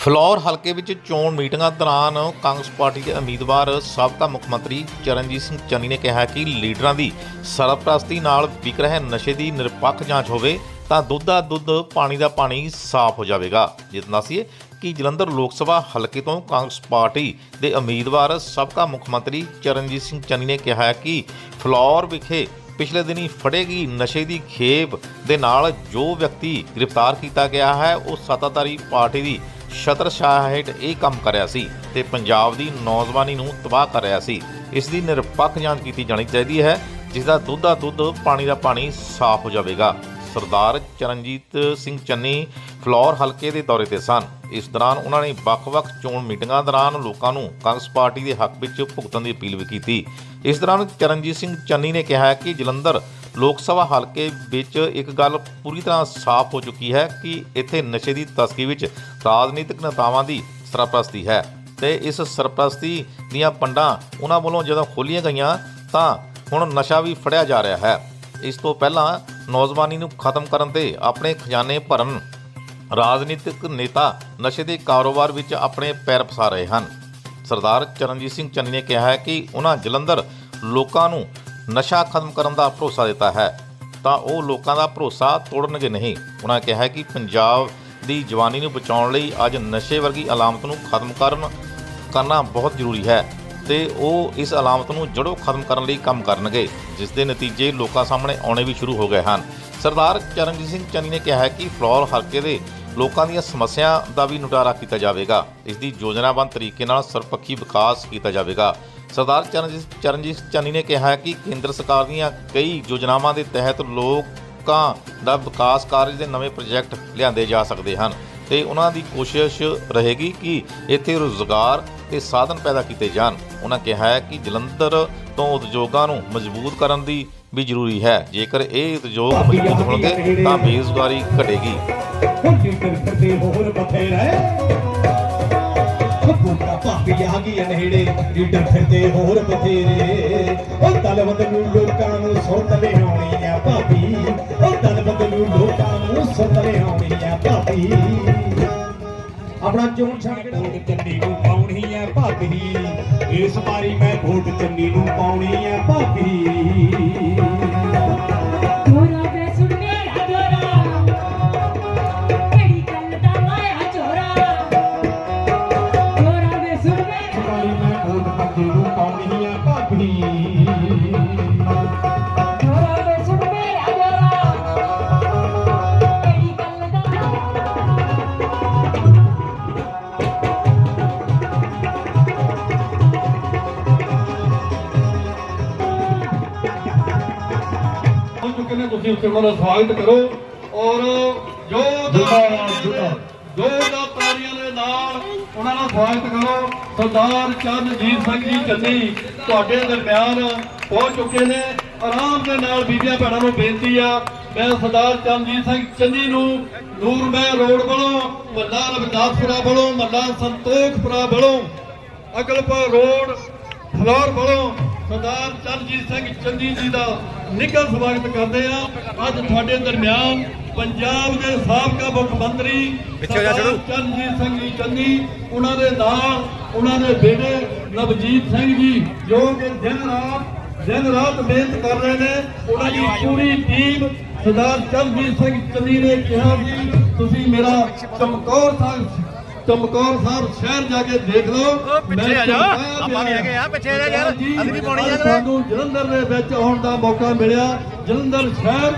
Flour ਹਲਕੇ ਵਿੱਚ ਚੋਣ ਮੀਟਿੰਗਾਂ ਦੌਰਾਨ ਕਾਂਗਰਸ ਪਾਰਟੀ ਦੇ ਉਮੀਦਵਾਰ, ਸਾਬਕਾ ਮੁੱਖ ਮੰਤਰੀ ਚਰਨਜੀਤ ਸਿੰਘ ਚੰਨੀ ਨੇ ਕਿਹਾ ਕਿ ਲੀਡਰਾਂ ਦੀ ਸਰਪ੍ਰਸਤੀ ਨਾਲ ਵਿਕ ਰਹੇ ਨਸ਼ੇ ਦੀ ਨਿਰਪੱਖ ਜਾਂਚ ਹੋਵੇ ਤਾਂ ਦੁੱਧ ਦਾ ਦੁੱਧ, ਪਾਣੀ ਦਾ ਪਾਣੀ ਸਾਫ਼ ਹੋ ਜਾਵੇਗਾ। ਜਿਤਨਾ ਸੀ ਕਿ ਜਲੰਧਰ ਲੋਕ ਸਭਾ ਹਲਕੇ ਤੋਂ ਕਾਂਗਰਸ ਪਾਰਟੀ ਦੇ ਉਮੀਦਵਾਰ, ਸਾਬਕਾ ਮੁੱਖ ਮੰਤਰੀ ਚਰਨਜੀਤ ਸਿੰਘ ਚੰਨੀ ਨੇ ਕਿਹਾ ਕਿ ਫਲੌਰ ਵਿਖੇ ਪਿਛਲੇ ਦਿਨੀ ਫੜੇਗੀ ਨਸ਼ੇ ਦੀ ਖੇਪ ਦੇ ਨਾਲ ਜੋ ਵਿਅਕਤੀ ਗ੍ਰਿਫਤਾਰ ਕੀਤਾ ਗਿਆ ਹੈ, ਉਹ ਸੱਤਾਧਾਰੀ ਪਾਰਟੀ ਦੀ ਛਤਰਛਾਇਆ ਹੇਠ ਇਹ ਕੰਮ ਕਰਿਆ ਸੀ ਤੇ ਪੰਜਾਬ ਦੀ ਨੌਜਵਾਨੀ ਨੂੰ ਤਬਾਹ ਕਰ ਰਿਹਾ ਸੀ। ਇਸ ਦੀ ਨਿਰਪੱਖ ਜਾਂਚ ਕੀਤੀ ਜਾਣੀ ਚਾਹੀਦੀ ਹੈ ਜਿਸ ਦਾ ਦੁੱਧ ਦਾ ਦੁੱਧ ਪਾਣੀ ਦਾ ਪਾਣੀ ਸਾਫ਼ ਹੋ ਜਾਵੇਗਾ। ਸਰਦਾਰ ਚਰਨਜੀਤ ਸਿੰਘ ਚੰਨੀ ਫਲੌਰ ਹਲਕੇ ਦੇ ਦੌਰੇ ਤੇ ਸਨ। ਇਸ ਦੌਰਾਨ ਉਹਨਾਂ ਨੇ ਵੱਖ-ਵੱਖ ਚੋਣ ਮੀਟਿੰਗਾਂ ਦੌਰਾਨ ਲੋਕਾਂ ਨੂੰ ਕਾਂਗਰਸ ਪਾਰਟੀ ਦੇ ਹੱਕ ਵਿੱਚ ਭੁਗਤਣ ਦੀ ਅਪੀਲ ਵੀ ਕੀਤੀ। ਇਸ ਦੌਰਾਨ ਚਰਨਜੀਤ ਸਿੰਘ ਚੰਨੀ ਨੇ ਕਿਹਾ ਕਿ ਜਲੰਧਰ ਲੋਕ ਸਭਾ ਹਲਕੇ ਵਿੱਚ ਇੱਕ ਗੱਲ ਪੂਰੀ ਤਰ੍ਹਾਂ ਸਾਫ਼ ਹੋ ਚੁੱਕੀ ਹੈ ਕਿ ਇੱਥੇ ਨਸ਼ੇ ਦੀ ਤਸਕਰੀ ਵਿੱਚ ਰਾਜਨੀਤਿਕ ਨੇਤਾਵਾਂ ਦੀ ਸਰਪ੍ਰਸਤੀ ਹੈ ਤੇ ਇਸ ਸਰਪ੍ਰਸਤੀ ਦੀਆਂ ਪੰਡਾਂ ਉਹਨਾਂ ਵੱਲੋਂ ਜਦੋਂ ਖੋਲੀਆਂ ਗਈਆਂ ਤਾਂ ਹੁਣ ਨਸ਼ਾ ਵੀ ਫੜਿਆ ਜਾ ਰਿਹਾ ਹੈ। ਇਸ ਤੋਂ ਪਹਿਲਾਂ ਨੌਜਵਾਨੀ ਨੂੰ ਖਤਮ ਕਰਨ ਤੇ ਆਪਣੇ ਖਜ਼ਾਨੇ ਭਰਨ ਰਾਜਨੀਤਿਕ ਨੇਤਾ ਨਸ਼ੇ ਦੇ ਕਾਰੋਬਾਰ ਵਿੱਚ ਆਪਣੇ ਪੈਰ ਫਸਾ ਰਹੇ ਹਨ। ਸਰਦਾਰ ਚਰਨਜੀਤ ਸਿੰਘ ਚੰਨੀ ਨੇ ਕਿਹਾ ਹੈ ਕਿ ਉਹਨਾਂ ਜਲੰਧਰ ਲੋਕਾਂ ਨੂੰ ਨਸ਼ਾ ਖਤਮ ਕਰਨ ਦਾ ਭਰੋਸਾ ਦਿੱਤਾ ਹੈ, ਤਾਂ ਉਹ ਲੋਕਾਂ ਦਾ ਭਰੋਸਾ ਤੋੜਨਗੇ ਨਹੀਂ। ਉਹਨਾਂ ਕਿਹਾ ਕਿ ਪੰਜਾਬ ਦੀ ਜਵਾਨੀ ਨੂੰ ਬਚਾਉਣ ਲਈ ਅੱਜ ਨਸ਼ੇ ਵਰਗੀ ਅਲਾਮਤ ਨੂੰ ਖਤਮ ਕਰਨ, ਕਰਨਾ ਬਹੁਤ ਜ਼ਰੂਰੀ ਹੈ ਤੇ ਉਹ ਇਸ ਅਲਾਮਤ ਨੂੰ ਜੜੋਂ ਖਤਮ ਕਰਨ ਲਈ ਕੰਮ ਕਰਨਗੇ, ਜਿਸ ਦੇ ਨਤੀਜੇ ਲੋਕਾਂ ਸਾਹਮਣੇ ਆਉਣੇ ਵੀ ਸ਼ੁਰੂ ਹੋ ਗਏ ਹਨ। ਸਰਦਾਰ ਚਰਨਜੀਤ ਸਿੰਘ ਚੰਨੀ ਨੇ ਕਿਹਾ ਹੈ ਕਿ ਫਲੋਰ ਹਲਕੇ ਦੇ ਲੋਕਾਂ ਦੀਆਂ ਸਮੱਸਿਆ ਦਾ ਵੀ ਨਿਪਟਾਰਾ ਕੀਤਾ ਜਾਵੇਗਾ। ਇਸ ਦੀ ਯੋਜਨਾਬੰਦ ਤਰੀਕੇ ਨਾਲ ਸਰਪੱਖੀ ਵਿਕਾਸ ਕੀਤਾ ਜਾਵੇਗਾ। ਸਰਦਾਰ ਚਰਨਜੀਤ ਚਰਨਜੀਤ ਚੰਨੀ ਨੇ ਕਿਹਾ ਕਿ ਕੇਂਦਰ ਸਰਕਾਰ ਦੀਆਂ ਕਈ ਯੋਜਨਾਵਾਂ ਦੇ ਤਹਿਤ ਲੋਕਾਂ ਦਾ ਵਿਕਾਸ ਕਾਰਜ ਦੇ ਨਵੇਂ ਪ੍ਰੋਜੈਕਟ ਲਿਆਂਦੇ ਜਾ ਸਕਦੇ ਹਨ ਤੇ ਉਹਨਾਂ ਦੀ ਕੋਸ਼ਿਸ਼ ਰਹੇਗੀ ਕਿ ਇੱਥੇ ਰੋਜ਼ਗਾਰ ਤੇ ਸਾਧਨ ਪੈਦਾ ਕੀਤੇ ਜਾਣ। ਉਹਨਾਂ ਕਿਹਾ ਹੈ ਕਿ ਜਲੰਧਰ ਤੋਂ ਉਦਯੋਗਾਂ ਨੂੰ ਮਜ਼ਬੂਤ ਕਰਨ ਦੀ ਵੀ ਜ਼ਰੂਰੀ ਹੈ। ਜੇਕਰ ਇਹ ਉਦਯੋਗ ਮਜ਼ਬੂਤ ਹੋਣਗੇ ਤਾਂ ਬੇਰੁਜ਼ਗਾਰੀ ਘਟੇਗੀ। ਹੁਣ ਭਾਬੀ ਆ ਗਈ ਨੇੜੇ ਲੀਡਰ ਫਿਰਦੇ ਹੋਰ ਬਥੇਰੇ। ਉਹ ਦਲਵੰਦ ਨੂੰ ਲੋਕਾਂ ਨੂੰ ਸੁੱਤ ਲਿਆਉਣੀ ਆ ਭਾਬੀ। ਉਹ ਦਲਵੰਦ ਨੂੰ ਲੋਕਾਂ ਨੂੰ ਸੁੱਤ ਲਿਆਉਣੀ ਆ ਭਾਬੀ। ਆਪਣਾ ਚੋਣ ਛੱਡ ਕੇ ਵੋਟ ਚੰਨੀ ਨੂੰ ਪਾਉਣੀ ਆ ਭਾਬੀ। ਇਸ ਵਾਰੀ ਮੈਂ ਵੋਟ ਚੰਨੀ ਨੂੰ ਪਾਉਣੀ ਆ ਭਾਬੀ। ਦਾ ਸਵਾਗਤ ਕਰੋ ਔਰ ਜੋ ਜੋ ਦਾ ਤਾਲੀਆਂ ਦੇ ਨਾਲ ਉਹਨਾਂ ਦਾ ਸਵਾਗਤ ਕਰੋ। ਸਰਦਾਰ ਚਰਨਜੀਤ ਸਿੰਘ ਜੀ ਚੰਨੀ ਤੁਹਾਡੇ ਦਰਮਿਆਨ ਪਹੁੰਚ ਚੁੱਕੇ ਨੇ। ਆਰਾਮ ਦੇ ਨਾਲ ਬੀਬੀਆਂ ਭੈਣਾਂ ਨੂੰ ਬੇਨਤੀ ਆ ਮੈਂ ਸਰਦਾਰ ਚਰਨਜੀਤ ਸਿੰਘ ਚੰਨੀ ਨੂੰ ਨੂਰਮਹਿ ਰੋਡ ਵੱਲੋਂ ਮੱਲਾ ਰਵਿਦਾਸਪੁਰਾ ਵੱਲੋਂ ਮੱਲਾ ਸੰਤੋਖਪੁਰਾ ਵੱਲੋਂ ਅਕਲਪੁਰ ਰੋਡ ਫਲੋਰ ਵੱਲੋਂ ਸਰਦਾਰ ਚਰਨਜੀਤ ਸਿੰਘ ਚੰਨੀ ਜੀ ਦਾ ਨਿੱਘਾ ਸਵਾਗਤ ਕਰਦੇ ਆ ਅੱਜ ਤੁਹਾਡੇ ਦਰਮਿਆਨ ਪੰਜਾਬ ਦੇ ਸਾਬਕਾ ਮੁੱਖ ਮੰਤਰੀ ਚਰਨਜੀਤ ਸਿੰਘ ਜੀ ਚੰਨੀ ਉਹਨਾਂ ਦੇ ਨਾਲ ਉਹਨਾਂ ਦੇ ਬੇਟੇ ਨਵਜੀਤ ਸਿੰਘ ਜੀ ਜੋ ਕਿ ਦਿਨ ਰਾਤ ਦਿਨ ਰਾਤ ਮਿਹਨਤ ਕਰ ਰਹੇ ਨੇ। ਉਹਨਾਂ ਦੀ ਪੂਰੀ ਟੀਮ ਸਰਦਾਰ ਚਰਨਜੀਤ ਸਿੰਘ ਚੰਨੀ ਨੇ ਕਿਹਾ ਕਿ ਤੁਸੀਂ ਮੇਰਾ ਚਮਕੌਰ ਸਾਹਿਬ ਚਮਕੌਰ ਸਾਹਿਬ ਸ਼ਹਿਰ ਜਾ ਕੇ ਦੇਖ ਲਓ। ਪਿੱਛੇ ਆ ਜਾ। ਆਪਾਂ ਵੀ ਹੈਗੇ ਆ ਪਿੱਛੇ ਆ ਜਾ ਯਾਰ। ਅਸੀਂ ਵੀ ਪਾਉਣੀ ਆ। ਸਾਨੂੰ ਜਲੰਧਰ ਦੇ ਵਿੱਚ ਆਉਣ ਦਾ ਮੌਕਾ ਮਿਲਿਆ। ਜਲੰਧਰ ਸ਼ਹਿਰ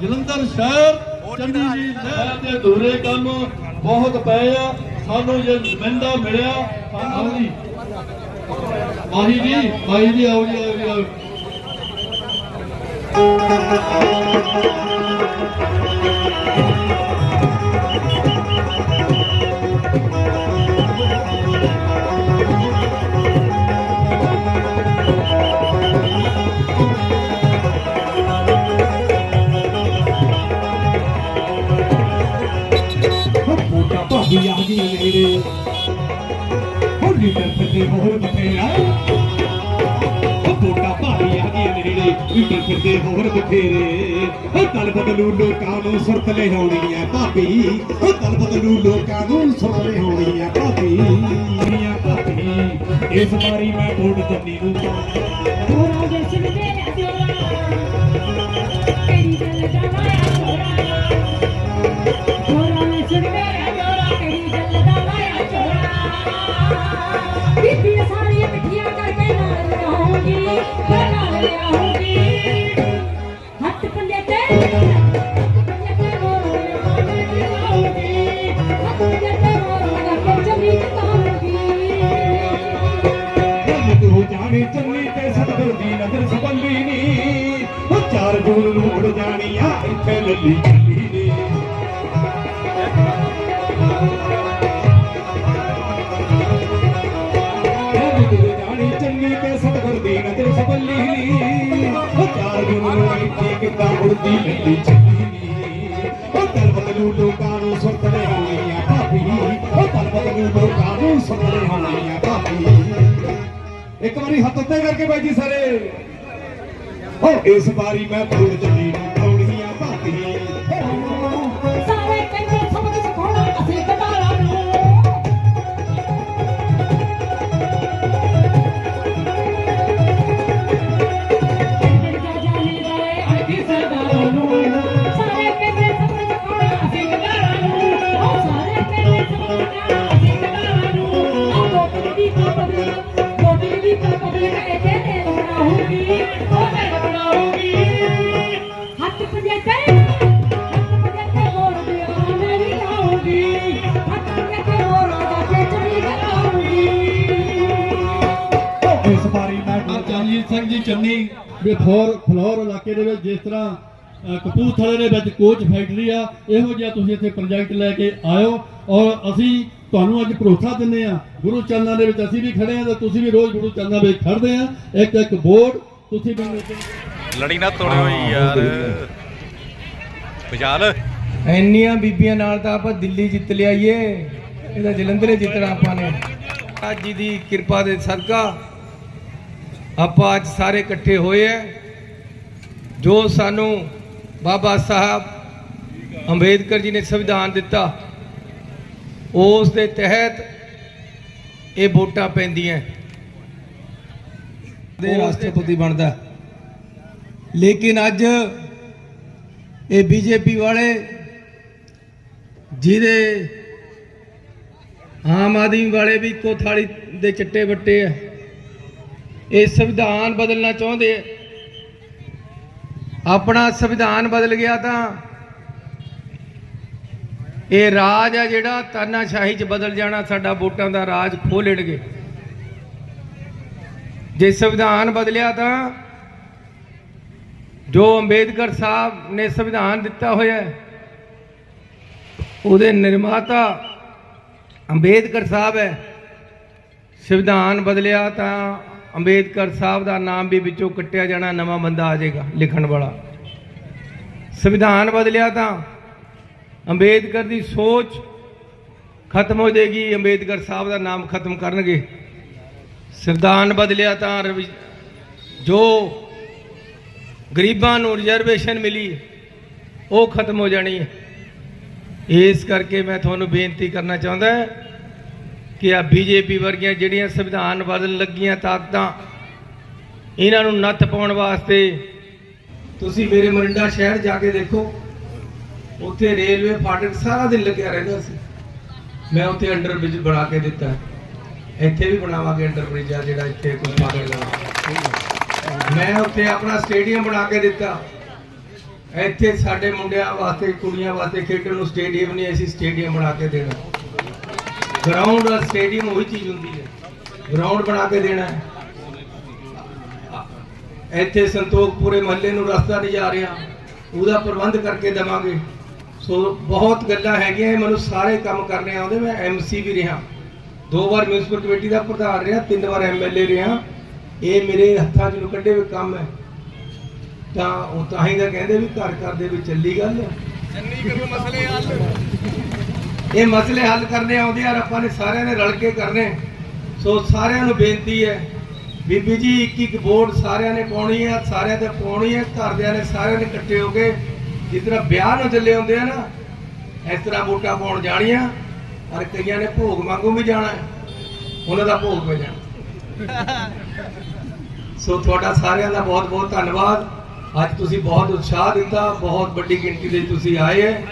ਜਲੰਧਰ ਸ਼ਹਿਰ ਚੰਨੀ ਦੀ ਲਹਿਰ ਦੇ ਅਧੂਰੇ ਕੰਮ ਬਹੁਤ ਪਏ ਆ। ਸਾਨੂੰ ਜੇ ਨੁਮਾਇੰਦਾ ਮਿਲਿਆ ਸਾਨੂੰ ਜੀ। ਮਾਹੀ ਜੀ ਮਾਹੀ ਜੀ ਆਓ ਜੀ ਆਓ ਜੀ ਆਓ ਬੁੱਢਾ ਭਾਬੀ ਆ ਗਈ ਨੇੜੇ ਹੁਣ ਲੀਡਰ ਫਿਰਦੇ ਹੋਰ ਬਥੇਰਾ। ਉਹ ਫਿਰਦੇ ਹੋਰ ਬਥੇਰੇ। ਉਹ ਦਲ ਬਦਲੂ ਲੋਕਾਂ ਨੂੰ ਸੁਰਤ ਲਿਆਉਣੀ ਆ ਭਾਬੀ। ਉਹ ਦਲ ਬਦਲੂ ਲੋਕਾਂ ਨੂੰ ਸੁਰਤ ਲਿਆਉਣੀ ਆ ਭਾਬੀ। ਨੀਆਂ ਭਾਬੀ ਇਸ ਵਾਰੀ ਮੈਂ ਵੋਟ ਜੰਨੀ ਨੂੰ ਕਿੱਦਾਂ ਉੜਦੀ ਲੱਲੀ ਚੱਲੀ ਨੀ ਉਹ ਤਲ ਬਦਲੂ ਲੋਕਾਂ ਨੂੰ ਸੁਰਤ ਲਿਆਉਣੀ ਆ ਭਾਬੀ ਉਹ ਤਲ ਬਦਲੂ ਲੋਕਾਂ ਨੂੰ ਸੁਰਤ ਲਿਆਉਣੀ ਆ ਭਾਬੀ ਇੱਕ ਵਾਰੀ ਹੱਥ ਉੱਤੇ ਕਰਕੇ ਬਾਈ ਜੀ ਸਾਰੇ। ਓ ਇਸ ਵਾਰੀ ਮੈਂ ਫੂਲ ਚੱਲੀ ਕਪੂਰਥਲੇ ਦੇ ਵਿੱਚ ਕੋਚ ਫੈਕਟਰੀ ਆ। ਇਹੋ ਜਿਹਾ ਤੁਸੀਂ ਇੱਥੇ ਪ੍ਰੋਜੈਕਟ ਲੈ ਕੇ ਆਇਓ ਔਰ ਅਸੀਂ ਤੁਹਾਨੂੰ ਅੱਜ ਭਰੋਸਾ ਦਿੰਦੇ ਆ ਗੁਰੂ ਚਰਨਾਂ ਦੇ ਵਿੱਚ ਅਸੀਂ ਵੀ ਖੜੇ ਆ ਤੇ ਤੁਸੀਂ ਵੀ ਰੋਜ਼ ਗੁਰੂ ਚਰਨਾਂ ਵਿੱਚ ਖੜਦੇ ਆ ਇੱਕ ਇੱਕ ਬੋਰਡ ਤੁਸੀਂ ਮੈਨੂੰ ਲੜੀ ਨਾ ਤੋੜਿਓ ਯਾਰ। ਵਿਚਾਲ ਇੰਨੀਆਂ ਬੀਬੀਆਂ ਨਾਲ ਤਾਂ ਆਪਾਂ ਦਿੱਲੀ ਜਿੱਤ ਲਿਆਈਏ। ਇਹਦਾ ਜਲੰਧਰੇ ਜਿੱਤਣਾ ਆਪਾਂ ਨੇ। ਅੱਜ ਜੀ ਦੀ ਕਿਰਪਾ ਦੇ ਸਦਕਾ ਆਪਾਂ ਅੱਜ ਸਾਰੇ ਇਕੱਠੇ ਹੋਏ ਐ। ਜੋ ਸਾਨੂੰ ਬਾਬਾ ਸਾਹਿਬ ਅੰਬੇਦਕਰ ਜੀ ਨੇ ਸੰਵਿਧਾਨ ਦਿੱਤਾ। ਉਸ ਦੇ ਤਹਿਤ ਇਹ ਵੋਟਾਂ ਪੈਂਦੀਆਂ। ਦੇ ਰਾਸ਼ਟਰਪਤੀ ਬਣਦਾ। ਲੇਕਿਨ ਅੱਜ ਇਹ ਬੀਜੇਪੀ ਵਾਲੇ ਜਿਹਦੇ ਆਮ ਆਦਮੀ ਵਾਲੇ ਵੀ ਇੱਕੋ ਥਾਲੀ ਦੇ ਚੱਟੇ ਵੱਟੇ ਆ ਇਹ ਸੰਵਿਧਾਨ ਬਦਲਣਾ ਚਾਹੁੰਦੇ ਆ। ਆਪਣਾ ਸੰਵਿਧਾਨ ਬਦਲ ਗਿਆ ਤਾਂ ਇਹ ਰਾਜ ਆ ਜਿਹੜਾ ਤਾਨਾਸ਼ਾਹੀ 'ਚ ਬਦਲ ਜਾਣਾ, ਸਾਡਾ ਵੋਟਾਂ ਦਾ ਰਾਜ ਖੋਹ ਲੈਣਗੇ। ਜੇ ਸੰਵਿਧਾਨ ਬਦਲਿਆ ਤਾਂ ਜੋ ਅੰਬੇਦਕਰ ਸਾਹਿਬ ਨੇ ਸੰਵਿਧਾਨ ਦਿੱਤਾ ਹੋਇਆ ਉਹਦੇ ਨਿਰਮਾਤਾ ਅੰਬੇਦਕਰ ਸਾਹਿਬ ਹੈ। ਸੰਵਿਧਾਨ ਬਦਲਿਆ ਤਾਂ ਅੰਬੇਦਕਰ ਸਾਹਿਬ ਦਾ ਨਾਮ ਵੀ ਵਿੱਚੋਂ ਕੱਟਿਆ ਜਾਣਾ, ਨਵਾਂ ਬੰਦਾ ਆ ਜਾਏਗਾ ਲਿਖਣ ਵਾਲਾ। ਸੰਵਿਧਾਨ ਬਦਲਿਆ ਤਾਂ ਅੰਬੇਦਕਰ ਦੀ ਸੋਚ ਖਤਮ ਹੋ ਜਾਏਗੀ, ਅੰਬੇਦਕਰ ਸਾਹਿਬ ਦਾ ਨਾਮ ਖਤਮ ਕਰਨਗੇ। ਸੰਵਿਧਾਨ ਬਦਲਿਆ ਤਾਂ ਰਵੀ- ਜੋ ਗਰੀਬਾਂ ਨੂੰ ਰਿਜ਼ਰਵੇਸ਼ਨ ਮਿਲੀ, ਉਹ ਖਤਮ ਹੋ ਜਾਣੀ ਹੈ। ਇਸ ਕਰਕੇ ਮੈਂ ਤੁਹਾਨੂੰ ਬੇਨਤੀ ਕਰਨਾ ਚਾਹੁੰਦਾ ਕਿ ਆ ਬੀਜੇਪੀ ਵਰਗੀਆਂ ਜਿਹੜੀਆਂ ਸੰਵਿਧਾਨ ਬਦਲਣ ਲੱਗੀਆਂ ਤਾਕਤਾਂ, ਇਹਨਾਂ ਨੂੰ ਨੱਥ ਪਾਉਣ ਵਾਸਤੇ ਤੁਸੀਂ ਮੇਰੇ ਮਰਿੰਡਾ ਸ਼ਹਿਰ ਜਾ ਕੇ ਦੇਖੋ, ਉੱਥੇ ਰੇਲਵੇ ਫਾਟਕ ਸਾਰਾ ਦਿਨ ਲੱਗਿਆ ਰਹਿੰਦਾ ਸੀ। ਮੈਂ ਉੱਥੇ ਅੰਡਰ ਬ੍ਰਿਜ ਬਣਾ ਕੇ ਦਿੱਤਾ। ਇੱਥੇ ਵੀ ਬਣਾਵਾਂਗੇ ਅੰਡਰ ਬ੍ਰਿਜ ਆ ਜਿਹੜਾ ਇੱਥੇ ਕੋਈ ਪਾਗਲ ਦਾ। ਮੈਂ ਉੱਥੇ ਆਪਣਾ ਸਟੇਡੀਅਮ ਬਣਾ ਕੇ ਦਿੱਤਾ। ਇੱਥੇ ਸਾਡੇ ਮੁੰਡਿਆਂ ਵਾਸਤੇ, ਕੁੜੀਆਂ ਵਾਸਤੇ ਖੇਡਣ ਨੂੰ ਸਟੇਡੀਅਮ ਨਹੀਂ, ਅਸੀਂ ਸਟੇਡੀਅਮ ਬਣਾ ਕੇ ਦੇਣਾ। ਗਰਾਊਂਡ ਔਰ ਸਟੇਡੀਅਮ ਉਹੀ ਚੀਜ਼ ਹੁੰਦੀ ਹੈ। ਗਰਾਊਂਡ ਬਣਾ ਕੇ ਦੇਣਾ ਹੈ। ਇੱਥੇ ਸੰਤੋਖਪੁਰੇ ਮਹੱਲੇ ਨੂੰ ਰਸਤਾ ਨਹੀਂ ਜਾ ਰਿਹਾ। ਉਹਦਾ ਪ੍ਰਬੰਧ ਕਰਕੇ ਦੇਵਾਂਗੇ। ਸੋ ਬਹੁਤ ਗੱਲਾਂ ਹੈਗੀਆਂ ਮੈਨੂੰ ਸਾਰੇ ਕੰਮ ਕਰਨੇ ਆਉਂਦੇ। ਮੈਂ ਐਮਸੀ ਵੀ ਰਿਹਾ। ਦੋ ਵਾਰ ਮਿਊਨਿਸਪਲ ਕਮੇਟੀ ਦਾ ਪ੍ਰਧਾਨ ਰਿਹਾ, ਤਿੰਨ ਵਾਰ ਐਮਐਲਏ ਰਿਹਾ। ਇਹ ਮੇਰੇ ਹੱਥਾਂ 'ਚ ਨੂੰ ਕੱਢੇ ਹੋਏ ਕੰਮ ਹੈ। ਤਾਂ ਉਹ ਤਾਂ ਹੀ ਤਾਂ ਕਹਿੰਦੇ ਵੀ ਘਰ ਘਰ ਦੇ ਵਿੱਚ ਚੱਲੀ ਗੱਲ ਹੈ। ਇਹ ਮਸਲੇ ਹੱਲ ਕਰਨੇ ਆਉਂਦੇ ਆ ਆਪਾਂ ਨੇ ਸਾਰਿਆਂ ਨੇ ਰਲ ਕੇ ਕਰਨੇ। ਸੋ ਸਾਰਿਆਂ ਨੂੰ ਬੇਨਤੀ ਹੈ, ਬੀਬੀ ਜੀ, ਇੱਕ ਇੱਕ ਵੋਟ ਸਾਰਿਆਂ ਨੇ ਪਾਉਣੀ ਹੈ ਸਾਰਿਆਂ ਤੇ ਪਾਉਣੀ ਆ, ਘਰਦਿਆਂ ਨੇ ਸਾਰਿਆਂ ਨੇ ਇਕੱਠੇ ਹੋ ਕੇ, ਜਿਸ ਤਰ੍ਹਾਂ ਵਿਆਹ ਨੂੰ ਚੱਲੇ ਹੁੰਦੇ ਆ ਨਾ, ਇਸ ਤਰ੍ਹਾਂ ਵੋਟਾਂ ਪਾਉਣ ਜਾਣੀਆਂ, ਔਰ ਕਈਆਂ ਨੇ ਭੋਗ ਵਾਂਗੂ ਵੀ ਜਾਣਾ ਉਹਨਾਂ ਦਾ ਭੋਗ ਹੋ ਜਾਣਾ। ਸੋ ਤੁਹਾਡਾ ਸਾਰਿਆਂ ਦਾ ਬਹੁਤ ਬਹੁਤ ਧੰਨਵਾਦ। ਅੱਜ ਤੁਸੀਂ ਬਹੁਤ ਉਤਸ਼ਾਹ ਦਿੱਤਾ, ਬਹੁਤ ਵੱਡੀ ਗਿਣਤੀ ਦੇ ਤੁਸੀਂ ਆਏ ਹੈ।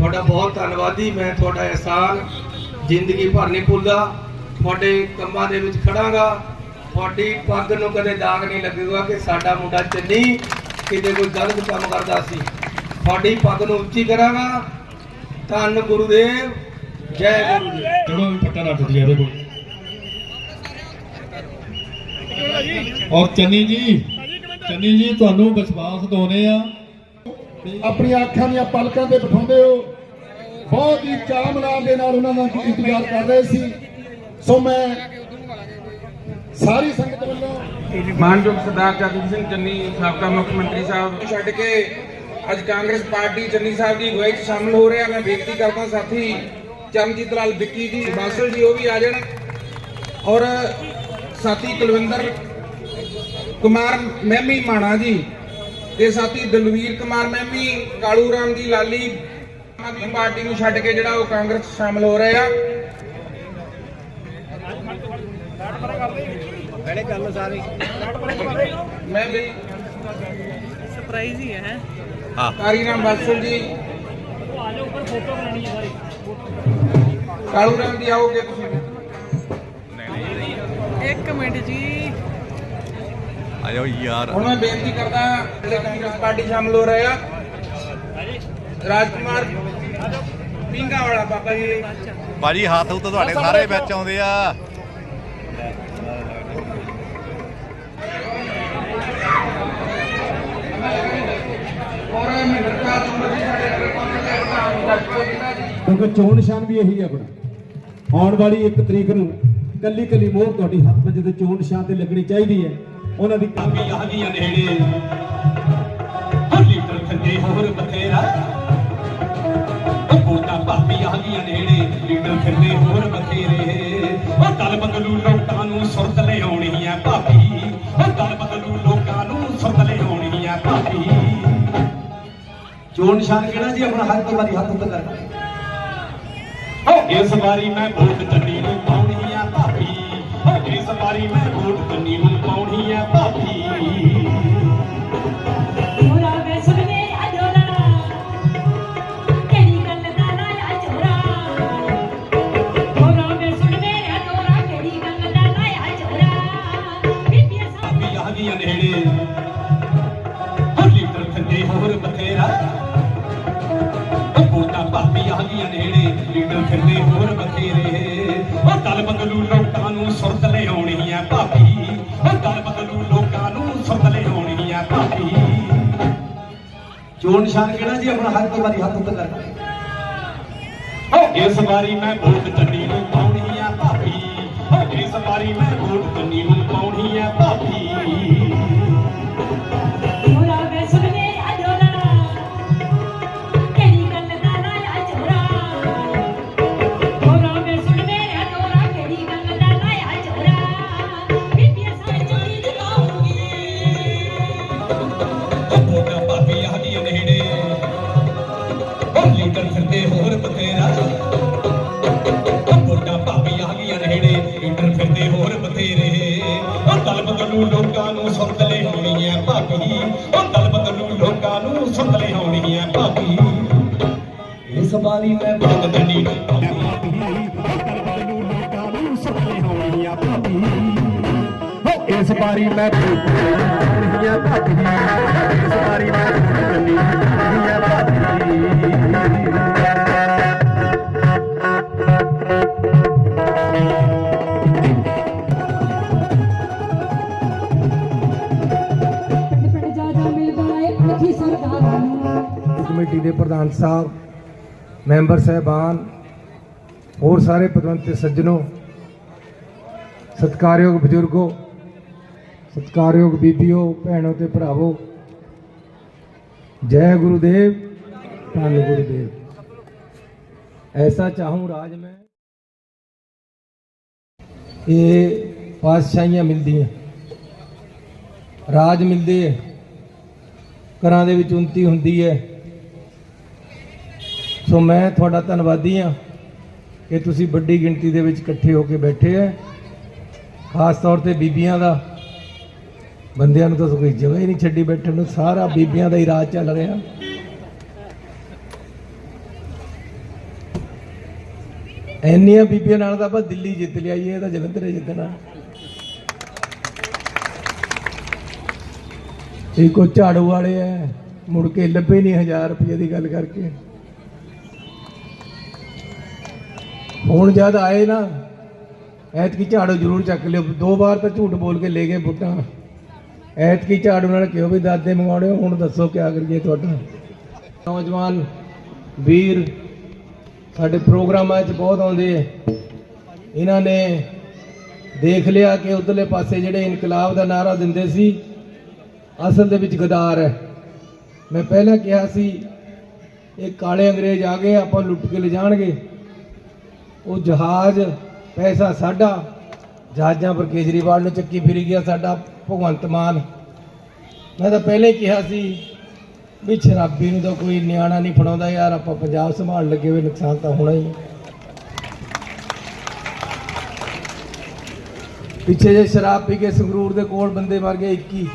ਤੁਹਾਡਾ ਬਹੁਤ ਧੰਨਵਾਦੀ ਮੈਂ ਤੁਹਾਡਾ ਅਹਿਸਾਨ ਜ਼ਿੰਦਗੀ ਭਰ ਨਹੀਂ ਭੁੱਲਦਾ। ਤੁਹਾਡੇ ਕੰਮਾਂ ਦੇ ਵਿੱਚ ਖੜਾਂਗਾ। ਤੁਹਾਡੀ ਪੱਗ ਨੂੰ ਕਦੇ ਦਾਗ ਨਹੀਂ ਲੱਗੇਗਾ ਕਿ ਸਾਡਾ ਮੁੰਡਾ ਚੰਨੀ ਕਿਤੇ ਕੋਈ ਗਲਤ ਕੰਮ ਕਰਦਾ ਸੀ। ਤੁਹਾਡੀ ਪੱਗ ਨੂੰ ਉੱਚੀ ਕਰਾਂਗਾ। ਧੰਨ ਗੁਰੂਦੇਵ। ਜੈ ਗੁਰੂਦੇਵ। ਚਲੋ ਪੱਟਾ ਨਾ ਟੁੱਟ ਜਾਵੇ ਕੋਈ ਔਰ ਚੰਨੀ ਜੀ ਚੰਨੀ ਜੀ, ਤੁਹਾਨੂੰ ਵਿਸ਼ਵਾਸ ਦਿਵਾਉਂਦੇ ਆ ਆਪਣੀਆਂ ਅੱਖਾਂ ਦੀਆਂ ਪਲਕਾਂ ਤੇ ਬਿਠਾਉਂਦੇ ਹੋ। ਬਹੁਤ ਹੀ ਚਾਅ ਦੇ ਨਾਲ ਉਹਨਾਂ ਦਾ ਇੰਤਜ਼ਾਰ ਕਰ ਰਹੇ ਸੀ। ਸੋ ਮੈਂ ਸਾਰੀ ਸੰਗਤ ਵੱਲੋਂ ਮਾਨਯੋਗ ਸਰਦਾਰ ਜਗਜੀਤ ਸਿੰਘ ਚੰਨੀ ਸਾਬਕਾ ਮੁੱਖ ਮੰਤਰੀ ਸਾਹਿਬ ਛੱਡ ਕੇ ਅੱਜ ਕਾਂਗਰਸ ਪਾਰਟੀ ਚੰਨੀ ਸਾਹਿਬ ਦੀ ਅਗਵਾਈ 'ਚ ਸ਼ਾਮਲ ਹੋ ਰਿਹਾ। ਮੈਂ ਬੇਨਤੀ ਕਰਦਾ ਸਾਥੀ ਚਰਨਜੀਤ ਲਾਲ ਵਿੱਕੀ ਜੀ, ਬਾਸਲ ਜੀ, ਉਹ ਵੀ ਆ ਜਾਣ। ਔਰ ਸਾਥੀ ਕੁਲਵਿੰਦਰ ਕੁਮਾਰ ਮਹਿਮੀ ਮਾਣਾ ਜੀ ਤੇ ਸਾਥੀ ਦਲਵੀਰ ਕੁਮਾਰ ਮਹਿਮੀ ਕਾਲੂ ਰਾਮ ਜੀ ਲਾਲੀ ਆਦਮੀ ਪਾਰਟੀ ਨੂੰ ਛੱਡ ਕੇ ਜਿਹੜਾ ਉਹ ਕਾਂਗਰਸ ਸ਼ਾਮਲ ਹੋ ਰਹੇ ਆ। ਮੈਂ ਵੀ ਸਰਪ੍ਰਾਈਜ਼ ਹੀ ਹੈ ਕਾਰੀ ਰਾਮ ਬਾਸਲ ਜੀ। ਕਾਲੂ ਰਾਮ ਜੀ ਆਓਗੇ ਤੁਸੀਂ? ਇੱਕ ਮਿੰਟ ਜੀ। ਆਇਓ ਯਾਰ। ਹੁਣ ਮੈਂ ਬੇਨਤੀ ਕਰਦਾ ਜਿਹੜੇ ਕਾਂਗਰਸ ਪਾਰਟੀ ਸ਼ਾਮਲ ਹੋ ਰਹੇ ਆ ਰਾਜਕੁਮਾਰ ਪਿੰਗਾ ਵਾਲਾ ਬਾਬਾ ਜੀ। ਬਾਜੀ ਹੱਥ ਉੱਤੇ ਤੁਹਾਡੇ ਸਾਰੇ ਵਿੱਚ ਆਉਂਦੇ ਆ। ਕਿਉਂਕਿ ਚੋਣ ਨਿਸ਼ਾਨ ਵੀ ਇਹੀ ਹੈ ਆਪਣਾ। ਆਉਣ ਵਾਲੀ 1 ਤਰੀਕ ਨੂੰ ਕੱਲੀ ਕੱਲੀ ਮੋਹਰ ਤੁਹਾਡੀ ਹੱਥ ਵਿੱਚ ਤੇ ਚੋਣ ਨਿਸ਼ਾਨ ਤੇ ਲੱਗਣੀ ਚਾਹੀਦੀ ਹੈ। ਉਹਨਾਂ ਦੀ ਭਾਬੀ ਆ ਗਈਆਂ ਨੇੜੇ ਹਰ ਲੀਟਰ ਥੱਲੇ ਹੋਰ ਬਥੇਰਾ। ਕੋਟਾ ਭਾਬੀ ਆ ਗਈਆਂ ਨੇੜੇ ਲੀਟਰ ਥੱਲੇ ਹੋਰ ਬਥੇਰੇ। ਉਹ ਦਲ ਬਦਲੂ ਲੋਕਾਂ ਨੂੰ ਸੁਰਤ ਲਿਆਉਣੀ ਆ ਭਾਬੀ। ਉਹ ਦਲ ਬਦਲੂ ਲੋਕਾਂ ਨੂੰ ਸੁਰਤ ਲਿਆਉਣੀ ਆ ਭਾਬੀ। ਚੋਣ ਨਿਸ਼ਾਨ ਕਿਹੜਾ ਜੀ? ਆਪਣਾ ਹੱਥ ਵਾਰੀ ਹੱਥ ਉੱਤੇ ਕਰਕੇ ਇਸ ਵਾਰੀ ਮੈਂ ਵੋਟ ਚੰਨੀ ਨੂੰ ਪਾਉਣੀ ਆ ਭਾਬੀ। ਇਸ ਵਾਰੀ ਮੈਂ ਵੋਟ ਚੰਨੀ ਨੂੰ ਪਾਉਣੀ ਆ ਚੋਣ ਨਿਸ਼ਾਨ ਕਿਹੜਾ ਜੀ? ਆਪਣਾ ਹੱਥ ਵਾਰੀ ਹੱਥ ਉੱਤੇ ਕਰਕੇ। ਇਸ ਵਾਰੀ ਮੈਂ ਵੋਟ ਚੰਨੀ ਨੂੰ ਪਾਉਣੀ ਆ ਭਾਬੀ। ਇਸ ਵਾਰੀ ਮੈਂ ਉਹ ਲੋਕਾਂ ਨੂੰ ਸੁਰਤ ਲਿਆਉਣੀ ਐ ਭਾਬੀ। ਉਹ ਦਲ ਬਦਲੂ ਲੋਕਾਂ ਨੂੰ ਸੁਰਤ ਲਿਆਉਣੀ ਐ ਭਾਬੀ। ਇਸ ਵਾਰੀ ਮੈਂ ਬਹੁਤ ਦੰਡੀ ਇਸ ਵਾਰੀ ਮੈਂ ਰਹੀਆਂ ਭਾਬੀ ਇਸ ਵਾਰੀ ਮੈਂ ਰੰਨੀ ਰਹੀਆਂ ਦੇ ਪ੍ਰਧਾਨ ਸਾਹਿਬ, ਮੈਂਬਰ ਸਹਿਬਾਨ, ਹੋਰ ਸਾਰੇ ਪਤਵੰਤੇ ਸੱਜਣੋ, ਸਤਿਕਾਰਯੋਗ ਬਜ਼ੁਰਗੋ, ਸਤਿਕਾਰਯੋਗ ਬੀਬੀਓ, ਭੈਣੋ ਤੇ ਭਰਾਵੋ, ਜੈ ਗੁਰੂਦੇਵ, ਧੰਨ ਗੁਰੂਦੇਵ। ਐਸਾ ਚਾਹੂੰ ਰਾਜ ਮੈਂ ਇਹ ਪਾਤਸ਼ਾਹੀਆਂ ਮਿਲਦੀਆਂ, ਰਾਜ ਮਿਲਦੇ ਹੈ ਘਰਾਂ ਦੇ ਵਿੱਚ ਉਨਤੀ ਹੁੰਦੀ ਹੈ। ਸੋ ਮੈਂ ਤੁਹਾਡਾ ਧੰਨਵਾਦੀ ਹਾਂ ਕਿ ਤੁਸੀਂ ਵੱਡੀ ਗਿਣਤੀ ਦੇ ਵਿੱਚ ਇਕੱਠੇ ਹੋ ਕੇ ਬੈਠੇ ਹੈ ਖਾਸ ਤੌਰ ਤੇ ਬੀਬੀਆਂ ਦਾ। ਬੰਦਿਆਂ ਨੂੰ ਤਾਂ ਕੋਈ ਜਗ੍ਹਾ ਹੀ ਨਹੀਂ ਛੱਡੀ ਬੈਠਣ ਨੂੰ। ਸਾਰਾ ਬੀਬੀਆਂ ਦਾ ਹੀ ਰਾਜ ਚੱਲ ਰਿਹਾ। ਇੰਨੀਆਂ ਬੀਬੀਆਂ ਨਾਲ ਤਾਂ ਆਪਾਂ ਦਿੱਲੀ ਜਿੱਤ ਲਿਆ ਜੀ, ਇਹ ਤਾਂ ਜਲੰਧਰ ਹੀ ਜਿੱਤਣਾ। ਇਹ ਕੋ ਝਾੜੂ ਵਾਲੇ ਐ ਮੁੜ ਕੇ ਲੱਭੇ ਨਹੀਂ 1000 ਰੁਪਏ ਦੀ ਗੱਲ ਕਰਕੇ। ਹੁਣ ਜਦ ਆਏ ਨਾ ਐਤਕੀ ਝਾੜੂ ਜ਼ਰੂਰ ਚੱਕ ਲਿਓ। ਦੋ ਵਾਰ ਤਾਂ ਝੂਠ ਬੋਲ ਕੇ ਲੈ ਗਏ ਬੁੱਟਾਂ। ਐਤਕੀ ਝਾੜੂ ਨਾਲ ਕਿਉਂ ਵੀ ਦਾਦੇ ਮੰਗਾਉਣੇ ਹੋ, ਹੁਣ ਦੱਸੋ ਕਿਆ ਕਰੀਏ ਤੁਹਾਡਾ। ਨੌਜਵਾਨ ਵੀਰ ਸਾਡੇ ਪ੍ਰੋਗਰਾਮਾਂ 'ਚ ਬਹੁਤ ਆਉਂਦੇ ਐ ਇਹਨਾਂ ਨੇ ਦੇਖ ਲਿਆ ਕਿ ਉਧਰਲੇ ਪਾਸੇ ਜਿਹੜੇ ਇਨਕਲਾਬ ਦਾ ਨਾਰਾ ਦਿੰਦੇ ਸੀ ਅਸਲ ਦੇ ਵਿੱਚ ਗਦਾਰ ਹੈ। ਮੈਂ ਪਹਿਲਾਂ ਕਿਹਾ ਸੀ ਇਹ ਕਾਲੇ ਅੰਗਰੇਜ਼ ਆ ਗਏ ਆਪਾਂ ਲੁੱਟ ਕੇ ਲੈ ਜਾਣਗੇ ਉਹ ਜਹਾਜ਼, ਪੈਸਾ ਸਾਡਾ, ਜਹਾਜ਼ਾਂ ਪਰ ਕੇਜਰੀਵਾਲ ਨੂੰ ਚੱਕੀ ਫਿਰੀ ਗਿਆ ਸਾਡਾ ਭਗਵੰਤ ਮਾਨ। ਮੈਂ ਤਾਂ ਪਹਿਲੇ ਕਿਹਾ ਸੀ ਵੀ ਸ਼ਰਾਬੀ ਨੂੰ ਤਾਂ ਕੋਈ ਨਿਆਣਾ ਨਹੀਂ ਫੜਾਉਂਦਾ ਯਾਰ, ਆਪਾਂ ਪੰਜਾਬ ਸੰਭਾਲ ਲੱਗੇ ਹੋਏ, ਨੁਕਸਾਨ ਤਾਂ ਹੋਣਾ ਹੀ ਪਿੱਛੇ ਜੇ ਸ਼ਰਾਬ ਪੀ ਕੇ ਸੰਗਰੂਰ ਦੇ ਕੋਲ ਬੰਦੇ ਮਰ ਗਏ 21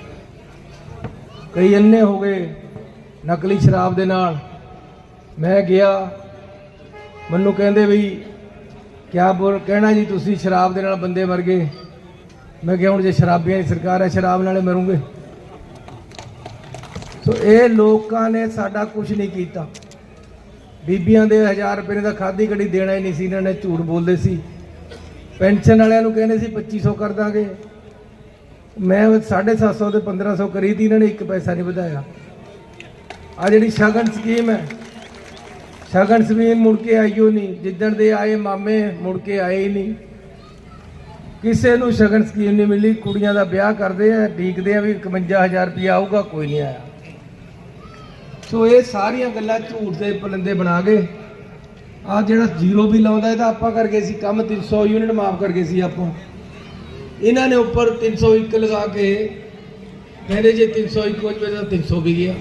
ਕਈ ਅੰਨੇ ਹੋ ਗਏ ਨਕਲੀ ਸ਼ਰਾਬ ਦੇ ਨਾਲ। ਮੈਂ ਗਿਆ, ਮੈਨੂੰ ਕਹਿੰਦੇ ਵੀ ਕਿਆ ਬੋਲ ਕਹਿਣਾ ਜੀ, ਤੁਸੀਂ ਸ਼ਰਾਬ ਦੇ ਨਾਲ ਬੰਦੇ ਮਰ ਗਏ। ਮੈਂ ਕਿਹਾ ਹੁਣ ਜੇ ਸ਼ਰਾਬੀਆਂ ਦੀ ਸਰਕਾਰ ਹੈ, ਸ਼ਰਾਬ ਨਾਲੇ ਮਰੂਗੇ। ਸੋ ਇਹ ਲੋਕਾਂ ਨੇ ਸਾਡਾ ਕੁਝ ਨਹੀਂ ਕੀਤਾ। ਬੀਬੀਆਂ ਦੇ 1000 ਰੁਪਏ ਦਾ ਖਾਦੀ ਘੜੀ ਦੇਣਾ ਹੀ ਨਹੀਂ ਸੀ, ਇਹਨਾਂ ਨੇ ਝੂਠ ਬੋਲਦੇ ਸੀ। ਪੈਨਸ਼ਨ ਵਾਲਿਆਂ ਨੂੰ ਕਹਿੰਦੇ ਸੀ 2500 ਕਰ ਦਾਂਗੇ। ਮੈਂ 750 ਤੇ 1500 ਕਰੀ ਤੀ, ਇਹਨਾਂ ਨੇ ਇੱਕ ਪੈਸਾ ਨਹੀਂ ਵਧਾਇਆ। ਆ ਜਿਹੜੀ ਸ਼ਗਨ ਸਕੀਮ ਹੈ ਸ਼ਗਨ ਸਕੀਮ ਮੁੜ ਕੇ ਆਈਓ ਨਹੀਂ, ਜਿੱਦਣ ਦੇ ਆਏ ਮਾਮੇ ਮੁੜ ਕੇ ਆਏ ਹੀ ਨਹੀਂ। ਕਿਸੇ ਨੂੰ ਸ਼ਗਨ ਸਕੀਮ ਨਹੀਂ ਮਿਲੀ, ਕੁੜੀਆਂ ਦਾ ਵਿਆਹ ਕਰਦੇ ਆ, ਡੀਕਦੇ ਆ ਵੀ 51000 ਰੁਪਇਆ ਆਊਗਾ, ਕੋਈ ਨਹੀਂ ਆਇਆ। ਸੋ ਇਹ ਸਾਰੀਆਂ ਗੱਲਾਂ ਝੂਠ ਦੇ ਪਲੰਦੇ ਬਣਾ ਕੇ ਆ ਜਿਹੜਾ ਜ਼ੀਰੋ ਵੀ ਲਾਉਂਦਾ ਇਹ ਤਾਂ ਆਪਾਂ ਕਰਕੇ ਸੀ ਕੰਮ 300 ਯੂਨਿਟ ਮਾਫ ਕਰਕੇ ਸੀ ਆਪਾਂ। ਇਹਨਾਂ ਨੇ ਉੱਪਰ 301 ਲਗਾ ਕੇ, ਕਹਿੰਦੇ ਜੇ 301 ਹੋ ਜਾਵੇ ਤਾਂ 300 ਵੀ ਗਿਆ।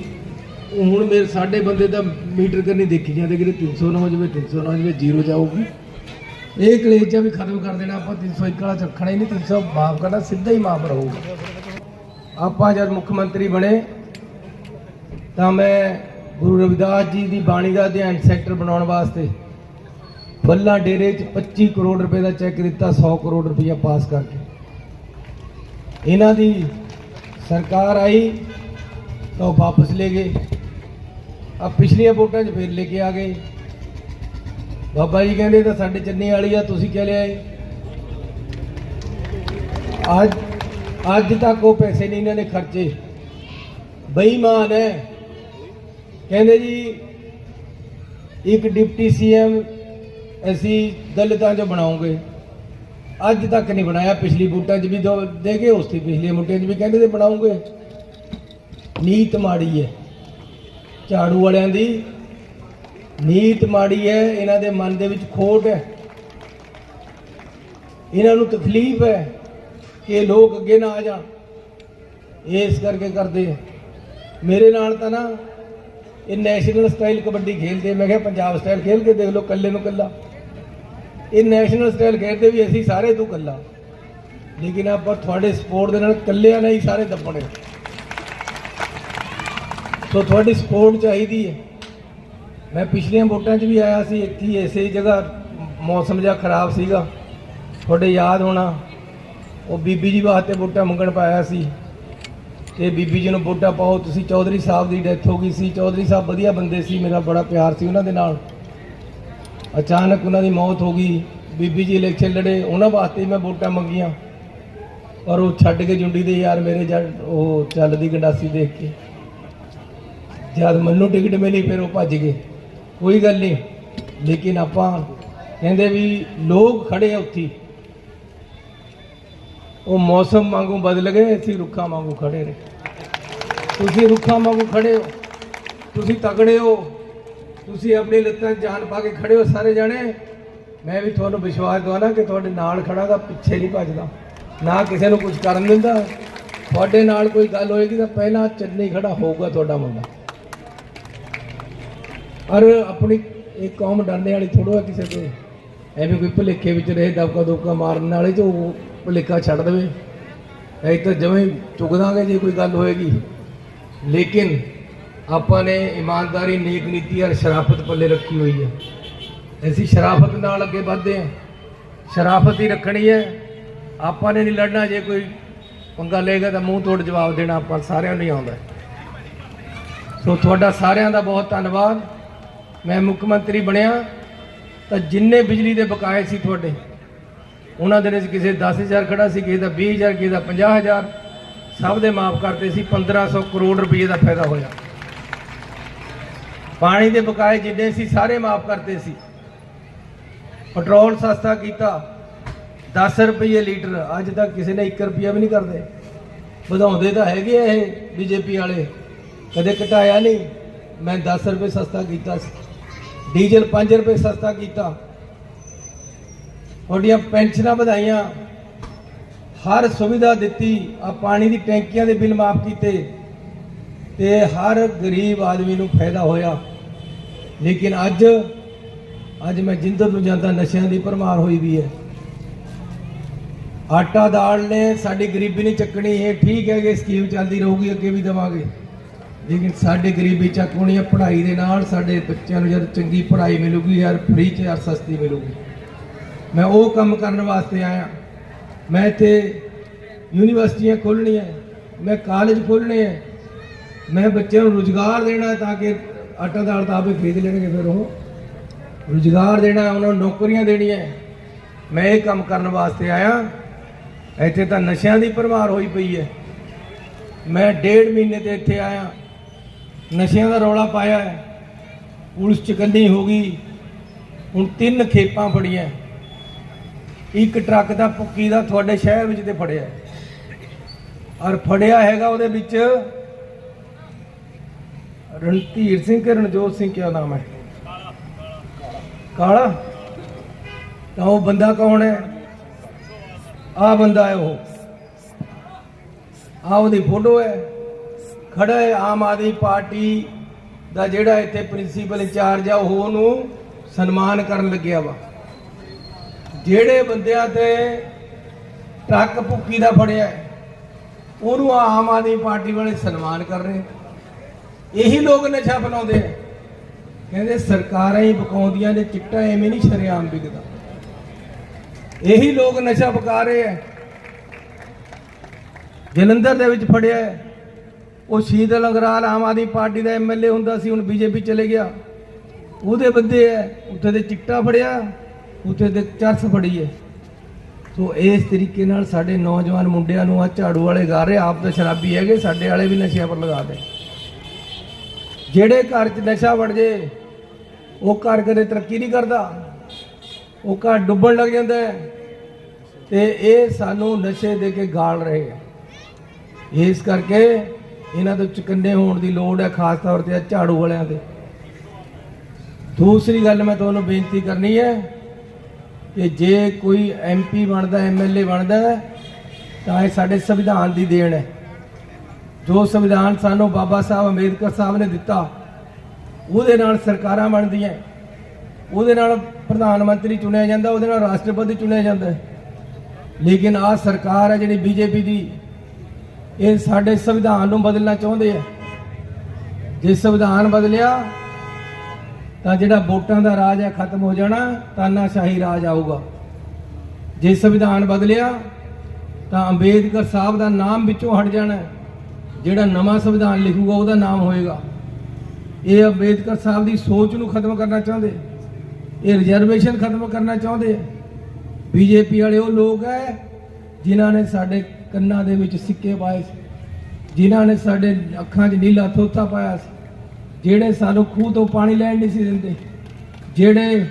ਹੁਣ ਮੇਰੇ ਸਾਡੇ ਬੰਦੇ ਦਾ ਮੀਟਰ ਕਰਨੀ ਦੇਖੀ ਜਾਂਦੇ ਕਿ 300 ਨਾ ਹੋ ਜਾਵੇ 300 ਨਾ ਹੋ ਜਾਵੇ, ਜ਼ੀਰੋ ਜਾਊਗੀ। ਇਹ ਕਲੇਜਾ ਵੀ ਖਤਮ ਕਰ ਦੇਣਾ, ਆਪਾਂ 301 ਵਾਲਾ ਚੱਖਣਾ ਹੀ ਨਹੀਂ 300 ਮਾਫ ਕਰਨਾ, ਸਿੱਧਾ ਹੀ ਮਾਫ ਰਹੂਗਾ। ਆਪਾਂ ਜਦ ਮੁੱਖ ਮੰਤਰੀ ਬਣੇ, ਤਾਂ ਮੈਂ ਗੁਰੂ ਰਵਿਦਾਸ ਜੀ ਦੀ ਬਾਣੀ ਦਾ ਅਧਿਐਨ ਸੈਕਟਰ ਬਣਾਉਣ ਵਾਸਤੇ ਬੱਲਾ ਡੇਰੇ 'ਚ 25 ਕਰੋੜ ਰੁਪਏ ਦਾ ਚੈੱਕ ਦਿੱਤਾ 100 ਕਰੋੜ ਰੁਪਇਆ ਪਾਸ ਕਰਕੇ। ਇਹਨਾਂ ਦੀ ਸਰਕਾਰ ਆਈ ਤਾਂ ਉਹ ਵਾਪਸ ਲੈ ਗਏ। ਆ ਪਿਛਲੀਆਂ ਵੋਟਾਂ 'ਚ ਫਿਰ ਲੈ ਕੇ ਆ ਗਏ। ਬਾਬਾ ਜੀ ਕਹਿੰਦੇ ਤਾਂ ਸਾਡੇ ਚੰਨੀ ਵਾਲੀ ਆ, ਤੁਸੀਂ ਕਹਿ ਲਿਆਏ ਅੱਜ ਅੱਜ ਤੱਕ ਉਹ ਪੈਸੇ ਨਹੀਂ ਇਹਨਾਂ ਨੇ ਖਰਚੇ। ਬੇਈਮਾਨ ਹੈ। ਕਹਿੰਦੇ ਜੀ, ਇੱਕ ਡਿਪਟੀ ਸੀਐਮ ਅਸੀਂ ਦਲਿਤਾਂ 'ਚ ਬਣਾਉਂਗੇ। ਅੱਜ ਤੱਕ ਨਹੀਂ ਬਣਾਇਆ, ਪਿਛਲੀ ਵੋਟਾਂ 'ਚ ਵੀ ਦੋ ਦੇ ਗਏ, ਉਸ ਤੇ ਪਿਛਲੇ ਵੋਟਾਂ 'ਚ ਵੀ ਕਹਿੰਦੇ ਤੇ ਬਣਾਉਂਗੇ। ਨੀਤ ਮਾੜੀ ਹੈ। ਝਾੜੂ ਵਾਲਿਆਂ ਦੀ। ਨੀਤ ਮਾੜੀ ਹੈ, ਇਹਨਾਂ ਦੇ ਮਨ ਦੇ ਵਿੱਚ ਖੋਟ ਹੈ। ਇਹਨਾਂ ਨੂੰ ਤਕਲੀਫ ਹੈ ਕਿ ਲੋਕ ਅੱਗੇ ਨਾ ਆ ਜਾਣ। ਇਸ ਕਰਕੇ ਕਰਦੇ ਮੇਰੇ ਨਾਲ ਤਾਂ ਨਾ, ਇਹ ਨੈਸ਼ਨਲ ਸਟਾਈਲ ਕਬੱਡੀ ਖੇਲਦੇ ਮੈਂ ਕਿਹਾ ਪੰਜਾਬ ਸਟਾਈਲ ਖੇਲ ਕੇ ਦੇਖ ਲਓ ਕੱਲੇ ਨੂੰ ਕੱਲਾ ਇਹ ਨੈਸ਼ਨਲ ਸਟਾਈਲ ਖੇਡਦੇ ਵੀ ਅਸੀਂ ਸਾਰੇ ਤੂੰ ਕੱਲਾ ਲੇਕਿਨ ਆਪਾਂ ਤੁਹਾਡੇ ਸਪੋਰਟ ਦੇ ਨਾਲ ਕੱਲਿਆਂ ਨਹੀਂ ਸਾਰੇ ਦੱਬਣੇ। ਸੋ ਤੁਹਾਡੀ ਸਪੋਰਟ ਚਾਹੀਦੀ ਹੈ। ਮੈਂ ਪਿਛਲੀਆਂ ਵੋਟਾਂ 'ਚ ਵੀ ਆਇਆ ਸੀ, ਇੱਥੇ ਇਸੇ ਜਗ੍ਹਾ ਮੌਸਮ ਜਿਹਾ ਖਰਾਬ ਸੀਗਾ। ਤੁਹਾਡੇ ਯਾਦ ਹੋਣਾ, ਉਹ ਬੀਬੀ ਜੀ ਵਾਸਤੇ ਵੋਟਾਂ ਮੰਗਣ ਪਾਇਆ ਸੀ। ਤੇ ਬੀਬੀ ਜੀ ਨੂੰ ਵੋਟਾਂ ਪਾਓ, ਤੁਸੀਂ ਚੌਧਰੀ ਸਾਹਿਬ ਦੀ ਡੈਥ ਹੋ ਗਈ ਸੀ। ਚੌਧਰੀ ਸਾਹਿਬ ਵਧੀਆ ਬੰਦੇ ਸੀ, ਮੇਰਾ ਬੜਾ ਪਿਆਰ ਸੀ ਉਹਨਾਂ ਦੇ ਨਾਲ। ਅਚਾਨਕ ਉਹਨਾਂ ਦੀ ਮੌਤ ਹੋ ਗਈ, ਬੀਬੀ ਜੀ ਇਲੈਕਸ਼ਨ ਲੜੇ, ਉਹਨਾਂ ਵਾਸਤੇ ਮੈਂ ਵੋਟਾਂ ਮੰਗੀਆਂ। ਪਰ ਉਹ ਛੱਡ ਕੇ ਜੁੰਡੀ ਦੇ ਯਾਰ ਮੇਰੇ ਜਦ ਉਹ ਚੱਲਦੀ ਗੰਡਾਸੀ ਦੇਖ ਕੇ। ਜਦ ਮੈਨੂੰ ਟਿਕਟ ਮਿਲੀ, ਫਿਰ ਉਹ ਭੱਜ ਗਏ। ਕੋਈ ਗੱਲ ਨਹੀਂ। ਲੇਕਿਨ ਆਪਾਂ ਕਹਿੰਦੇ ਵੀ ਲੋਕ ਖੜੇ ਆ ਉੱਥੇ। ਉਹ ਮੌਸਮ ਵਾਂਗੂ ਬਦਲ ਗਏ, ਅਸੀਂ ਰੁੱਖਾਂ ਵਾਂਗੂ ਖੜੇ ਨੇ ਤੁਸੀਂ ਰੁੱਖਾਂ ਵਾਂਗੂ ਖੜੇ ਹੋ, ਤੁਸੀਂ ਤਗੜੇ ਹੋ, ਤੁਸੀਂ ਆਪਣੀ ਲੱਤਾਂ 'ਚ ਜਾਨ ਪਾ ਕੇ ਖੜੇ ਹੋ ਸਾਰੇ ਜਾਣੇ। ਮੈਂ ਵੀ ਤੁਹਾਨੂੰ ਵਿਸ਼ਵਾਸ ਦਵਾਨਾ ਕਿ ਤੁਹਾਡੇ ਨਾਲ ਖੜਾਗਾ ਪਿੱਛੇ ਨਹੀਂ ਭੱਜਦਾ। ਨਾ ਕਿਸੇ ਨੂੰ ਕੁਝ ਕਰਨ ਦਿੰਦਾ। ਤੁਹਾਡੇ ਨਾਲ ਕੋਈ ਗੱਲ ਹੋਏਗੀ ਤਾਂ ਪਹਿਲਾਂ ਚੰਨੀ ਖੜਾ ਹੋਊਗਾ ਤੁਹਾਡਾ ਮੁੰਡਾ। ਔਰ ਆਪਣੀ ਇਹ ਕੌਮ ਡਰਨੇ ਵਾਲੀ ਥੋੜੋ ਹੈ ਕਿਸੇ ਤੇ। ਐਵੇਂ ਕੋਈ ਭੁਲੇਖੇ ਵਿੱਚ ਰਹੇ, ਦਬਕਾ ਦੁਬਕਾ ਮਾਰਨ ਵਾਲੇ ਜੋ ਭੁਲੇਖਾ ਛੱਡ ਦੇਵੇ। ਐ ਤਾਂ ਜਵੇਂ ਚੁੱਕ ਦਾਂਗੇ ਜੇ ਕੋਈ ਗੱਲ ਹੋਏਗੀ। ਲੇਕਿਨ ਆਪਾਂ ਨੇ ਇਮਾਨਦਾਰੀ, ਨੇਕ ਨੀਤੀ ਔਰ ਸ਼ਰਾਫਤ ਪੱਲੇ ਰੱਖੀ ਹੋਈ ਹੈ। ਅਸੀਂ ਸ਼ਰਾਫਤ ਨਾਲ ਅੱਗੇ ਵਧਦੇ ਹਾਂ। ਸ਼ਰਾਫਤ ਹੀ ਰੱਖਣੀ ਹੈ। ਆਪਾਂ ਨੇ ਨਹੀਂ ਲੜਨਾ, ਜੇ ਕੋਈ ਪੰਗਾ ਲਏਗਾ ਤਾਂ ਮੂੰਹ ਤੋੜ ਜਵਾਬ ਦੇਣਾ ਆਪਾਂ ਸਾਰਿਆਂ ਨੂੰ ਹੀ ਆਉਂਦਾ ਸੋ ਤੁਹਾਡਾ ਸਾਰਿਆਂ ਦਾ ਬਹੁਤ ਧੰਨਵਾਦ। ਮੈਂ ਮੁੱਖ ਮੰਤਰੀ ਬਣਿਆ, ਤਾਂ ਜਿੰਨੇ ਬਿਜਲੀ ਦੇ ਬਕਾਏ ਸੀ ਤੁਹਾਡੇ, ਉਹਨਾਂ ਦੇ ਵਿੱਚ ਕਿਸੇ 10000 ਖੜਾ ਸੀ, ਕਿਸੇ ਦਾ 20000 ਕਿਸੇ ਦਾ 50000 ਸਭ ਦੇ ਮਾਫ ਕਰਤੇ ਸੀ 1500 ਕਰੋੜ ਰੁਪਏ ਦਾ ਫਾਇਦਾ ਹੋਇਆ। ਪਾਣੀ ਦੇ ਬਕਾਏ ਜਿੰਨੇ ਸੀ, ਸਾਰੇ ਮਾਫ ਕਰਤੇ ਸੀ। ਪੈਟਰੋਲ ਸਸਤਾ ਕੀਤਾ 10 ਰੁਪਏ ਲੀਟਰ, ਅੱਜ ਤੱਕ ਕਿਸੇ ਨੇ 1 ਰੁਪਿਆ ਵੀ ਨਹੀਂ ਕਰਦੇ। ਵਧਾਉਂਦੇ ਤਾਂ ਹੈਗੇ ਆ ਇਹ ਬੀਜੇਪੀ ਵਾਲੇ, ਕਦੇ ਘਟਾਇਆ ਨਹੀਂ, ਮੈਂ 10 ਰੁਪਏ ਸਸਤਾ ਕੀਤਾ ਸੀ। ਡੀਜ਼ਲ 5 ਰੁਪਏ ਸਸਤਾ ਕੀਤਾ। ਤੁਹਾਡੀਆਂ ਪੈਨਸ਼ਨਾਂ ਵਧਾਈਆਂ। ਹਰ ਸੁਵਿਧਾ ਦਿੱਤੀ। ਆ ਪਾਣੀ ਦੀ ਟੈਂਕੀਆਂ ਦੇ ਬਿੱਲ ਮਾਫ ਕੀਤੇ। ਤੇ ਹਰ ਗਰੀਬ ਆਦਮੀ ਨੂੰ ਫਾਇਦਾ ਹੋਇਆ। ਲੇਕਿਨ ਅੱਜ ਅੱਜ ਮੈਂ ਜਿੰਦਰ ਨੂੰ ਜਾਂਦਾ ਨਸ਼ਿਆਂ ਦੀ ਭਰਮਾਰ ਹੋਈ ਵੀ ਹੈ। ਆਟਾ ਦਾਲ ਨੇ ਸਾਡੀ ਗਰੀਬੀ ਨਹੀਂ ਚੱਕਣੀ। ਇਹ ਠੀਕ ਹੈ ਕਿ ਸਕੀਮ ਚੱਲਦੀ ਰਹੂਗੀ, ਅੱਗੇ ਵੀ ਦੇਵਾਂਗੇ। ਲੇਕਿਨ ਸਾਡੇ ਗਰੀਬੀ ਚੱਕ ਹੋਣੀ ਹੈ ਪੜ੍ਹਾਈ ਦੇ ਨਾਲ ਸਾਡੇ ਬੱਚਿਆਂ ਨੂੰ ਜਦ ਚੰਗੀ ਪੜ੍ਹਾਈ ਮਿਲੂਗੀ ਯਾਰ ਫ੍ਰੀ ਚ ਯਾਰ ਸਸਤੀ ਮਿਲੂਗੀ। ਮੈਂ ਉਹ ਕੰਮ ਕਰਨ ਵਾਸਤੇ ਆਇਆ। ਮੈਂ ਇੱਥੇ ਯੂਨੀਵਰਸਿਟੀਆਂ ਖੋਲਣੀਆਂ ਮੈਂ ਕਾਲਜ ਖੋਲ੍ਹਣੇ ਹੈ। ਮੈਂ ਬੱਚਿਆਂ ਨੂੰ ਰੁਜ਼ਗਾਰ ਦੇਣਾ ਤਾਂ ਕਿ ਆਟਾ ਦਾਲ ਤਾਂ ਆਪੇ ਖਰੀਦ ਲੈਣਗੇ ਫਿਰ ਉਹ। ਰੁਜ਼ਗਾਰ ਦੇਣਾ ਉਹਨਾਂ ਨੂੰ ਨੌਕਰੀਆਂ ਦੇਣੀਆਂ ਮੈਂ ਇਹ ਕੰਮ ਕਰਨ ਵਾਸਤੇ ਆਇਆ। ਇੱਥੇ ਤਾਂ ਨਸ਼ਿਆਂ ਦੀ ਭਰਮਾਰ ਹੋਈ ਪਈ ਹੈ। ਮੈਂ ਡੇਢ ਮਹੀਨੇ ਤੇ ਇੱਥੇ ਆਇਆ। ਨਸ਼ਿਆਂ ਦਾ ਰੌਲਾ ਪਾਇਆ ਹੈ। ਪੁਲਿਸ ਚਕੰਨੀ ਹੋ ਗਈ। ਹੁਣ ਤਿੰਨ ਖੇਪਾਂ ਫੜੀਆਂ। ਇੱਕ ਟਰੱਕ ਦਾ ਭੁੱਕੀ ਦਾ ਤੁਹਾਡੇ ਸ਼ਹਿਰ ਵਿੱਚ ਤੇ ਫੜਿਆ ਔਰ ਫੜਿਆ ਹੈਗਾ ਉਹਦੇ ਵਿੱਚ ਰਣਧੀਰ ਸਿੰਘ ਕਿ ਰਣਜੋਤ ਸਿੰਘ ਕਿਆ ਨਾਮ ਹੈ? ਕਾਲਾ। ਤਾਂ ਉਹ ਬੰਦਾ ਕੌਣ ਹੈ? ਆ ਬੰਦਾ ਹੈ ਉਹ। ਆ ਉਹਦੀ ਫੋਟੋ ਹੈ। ਖੜੇ ਆਮ ਆਦਮੀ ਪਾਰਟੀ ਦਾ ਜਿਹੜਾ ਇੱਥੇ ਪ੍ਰਿੰਸੀਪਲ ਇੰਚਾਰਜ ਆ ਉਹ ਉਹਨੂੰ ਸਨਮਾਨ ਕਰਨ ਲੱਗਿਆ ਵਾ। ਜਿਹੜੇ ਬੰਦਿਆਂ ਤੇ ਟਰੱਕ ਭੁੱਕੀ ਦਾ ਫੜਿਆ, ਉਹਨੂੰ ਆਮ ਆਦਮੀ ਪਾਰਟੀ ਵਾਲੇ ਸਨਮਾਨ ਕਰ ਰਹੇ ਇਹੀ ਲੋਕ ਨਸ਼ਾ ਫਲਾਉਂਦੇ ਆ। ਕਹਿੰਦੇ ਸਰਕਾਰਾਂ ਹੀ ਬਕਾਉਂਦੀਆਂ ਨੇ, ਚਿੱਟਾ ਐਵੇਂ ਨਹੀਂ ਸ਼ਰੇਆਮ ਵਿਕਦਾ। ਇਹੀ ਲੋਕ ਨਸ਼ਾ ਪਕਾ ਰਹੇ ਆ। ਜਲੰਧਰ ਦੇ ਵਿੱਚ ਫੜਿਆ ਹੈ। ਉਹ ਸ਼ੀਤਲ ਅੰਗਰਾਲ ਆਮ ਆਦਮੀ ਪਾਰਟੀ ਦਾ ਐਮਐਲਏ ਹੁੰਦਾ ਸੀ, ਹੁਣ ਬੀਜੇਪੀ ਚਲੇ ਗਿਆ। ਉਹਦੇ ਬੰਦੇ ਐ, ਉੱਥੇ ਦੇ ਚਿੱਟਾ ਫੜਿਆ, ਉੱਥੇ ਦੇ ਚਰਸ ਫੜੀ ਹੈ ਸੋ ਇਸ ਤਰੀਕੇ ਨਾਲ ਸਾਡੇ ਨੌਜਵਾਨ ਮੁੰਡਿਆਂ ਨੂੰ ਆ ਝਾੜੂ ਵਾਲੇ ਗਾ ਰਹੇ, ਆਪ ਤਾਂ ਸ਼ਰਾਬੀ ਹੈਗੇ, ਸਾਡੇ ਵਾਲੇ ਵੀ ਨਸ਼ਿਆਂ ਪਰ ਲਗਾ ਦੇ। ਜਿਹੜੇ ਘਰ 'ਚ ਨਸ਼ਾ ਵੜ ਜੇ, ਉਹ ਘਰ ਕਦੇ ਤਰੱਕੀ ਨਹੀਂ ਕਰਦਾ। ਉਹ ਘਰ ਡੁੱਬਣ ਲੱਗ ਜਾਂਦਾ ਹੈ ਤੇ ਇਹ ਸਾਨੂੰ ਨਸ਼ੇ ਦੇ ਕੇ ਗਾਲ ਰਹੇ ਆ ਇਸ ਕਰਕੇ ਇਹਨਾਂ ਤੋਂ ਚੁਕੰਨੇ ਹੋਣ ਦੀ ਲੋੜ ਹੈ, ਖਾਸ ਤੌਰ ਤੇ ਝਾੜੂ ਵਾਲਿਆਂ ਤੇ। ਦੂਸਰੀ ਗੱਲ ਮੈਂ ਤੁਹਾਨੂੰ ਬੇਨਤੀ ਕਰਨੀ ਹੈ ਕਿ ਜੇ ਕੋਈ ਐਮਪੀ ਬਣਦਾ ਐਮਐਲਏ ਬਣਦਾ ਤਾਂ ਇਹ ਸਾਡੇ ਸੰਵਿਧਾਨ ਦੀ ਦੇਣ ਹੈ। ਜੋ ਸੰਵਿਧਾਨ ਸਾਨੂੰ ਬਾਬਾ ਸਾਹਿਬ ਅੰਬੇਦਕਰ ਸਾਹਿਬ ਨੇ ਦਿੱਤਾ, ਉਹਦੇ ਨਾਲ ਸਰਕਾਰਾਂ ਬਣਦੀਆਂ ਉਹਦੇ ਨਾਲ ਪ੍ਰਧਾਨ ਮੰਤਰੀ ਚੁਣਿਆ ਜਾਂਦਾ, ਉਹਦੇ ਨਾਲ ਰਾਸ਼ਟਰਪਤੀ ਚੁਣਿਆ ਜਾਂਦਾ ਲੇਕਿਨ ਆਹ ਸਰਕਾਰ ਹੈ ਜਿਹੜੀ ਬੀਜੇਪੀ ਦੀ ਇਹ ਸਾਡੇ ਸੰਵਿਧਾਨ ਨੂੰ ਬਦਲਣਾ ਚਾਹੁੰਦੇ ਆ। ਜੇ ਸੰਵਿਧਾਨ ਬਦਲਿਆ, ਤਾਂ ਜਿਹੜਾ ਵੋਟਾਂ ਦਾ ਰਾਜ ਹੈ ਖਤਮ ਹੋ ਜਾਣਾ, ਤਾਨਾਸ਼ਾਹੀ ਰਾਜ ਆਊਗਾ। ਜੇ ਸੰਵਿਧਾਨ ਬਦਲਿਆ, ਤਾਂ ਅੰਬੇਦਕਰ ਸਾਹਿਬ ਦਾ ਨਾਮ ਵਿੱਚੋਂ ਹਟ ਜਾਣਾ ਜਿਹੜਾ ਨਵਾਂ ਸੰਵਿਧਾਨ ਲਿਖੂਗਾ, ਉਹਦਾ ਨਾਮ ਹੋਏਗਾ। ਇਹ ਅੰਬੇਦਕਰ ਸਾਹਿਬ ਦੀ ਸੋਚ ਨੂੰ ਖਤਮ ਕਰਨਾ ਚਾਹੁੰਦੇ ਇਹ ਰਿਜ਼ਰਵੇਸ਼ਨ ਖਤਮ ਕਰਨਾ ਚਾਹੁੰਦੇ ਬੀਜੇਪੀ ਵਾਲੇ ਉਹ ਲੋਕ ਹੈ ਜਿਨ੍ਹਾਂ ਨੇ ਸਾਡੇ ਕੰਨਾਂ ਦੇ ਵਿੱਚ ਸਿੱਕੇ ਪਾਏ ਸੀ, ਜਿਨ੍ਹਾਂ ਨੇ ਸਾਡੇ ਅੱਖਾਂ 'ਚ ਨੀਲਾ ਥੋਥਾ ਪਾਇਆ ਸੀ, ਜਿਹੜੇ ਸਾਨੂੰ ਖੂਹ ਤੋਂ ਪਾਣੀ ਲੈਣ ਨਹੀਂ ਸੀ ਦਿੰਦੇ, ਜਿਹੜੇ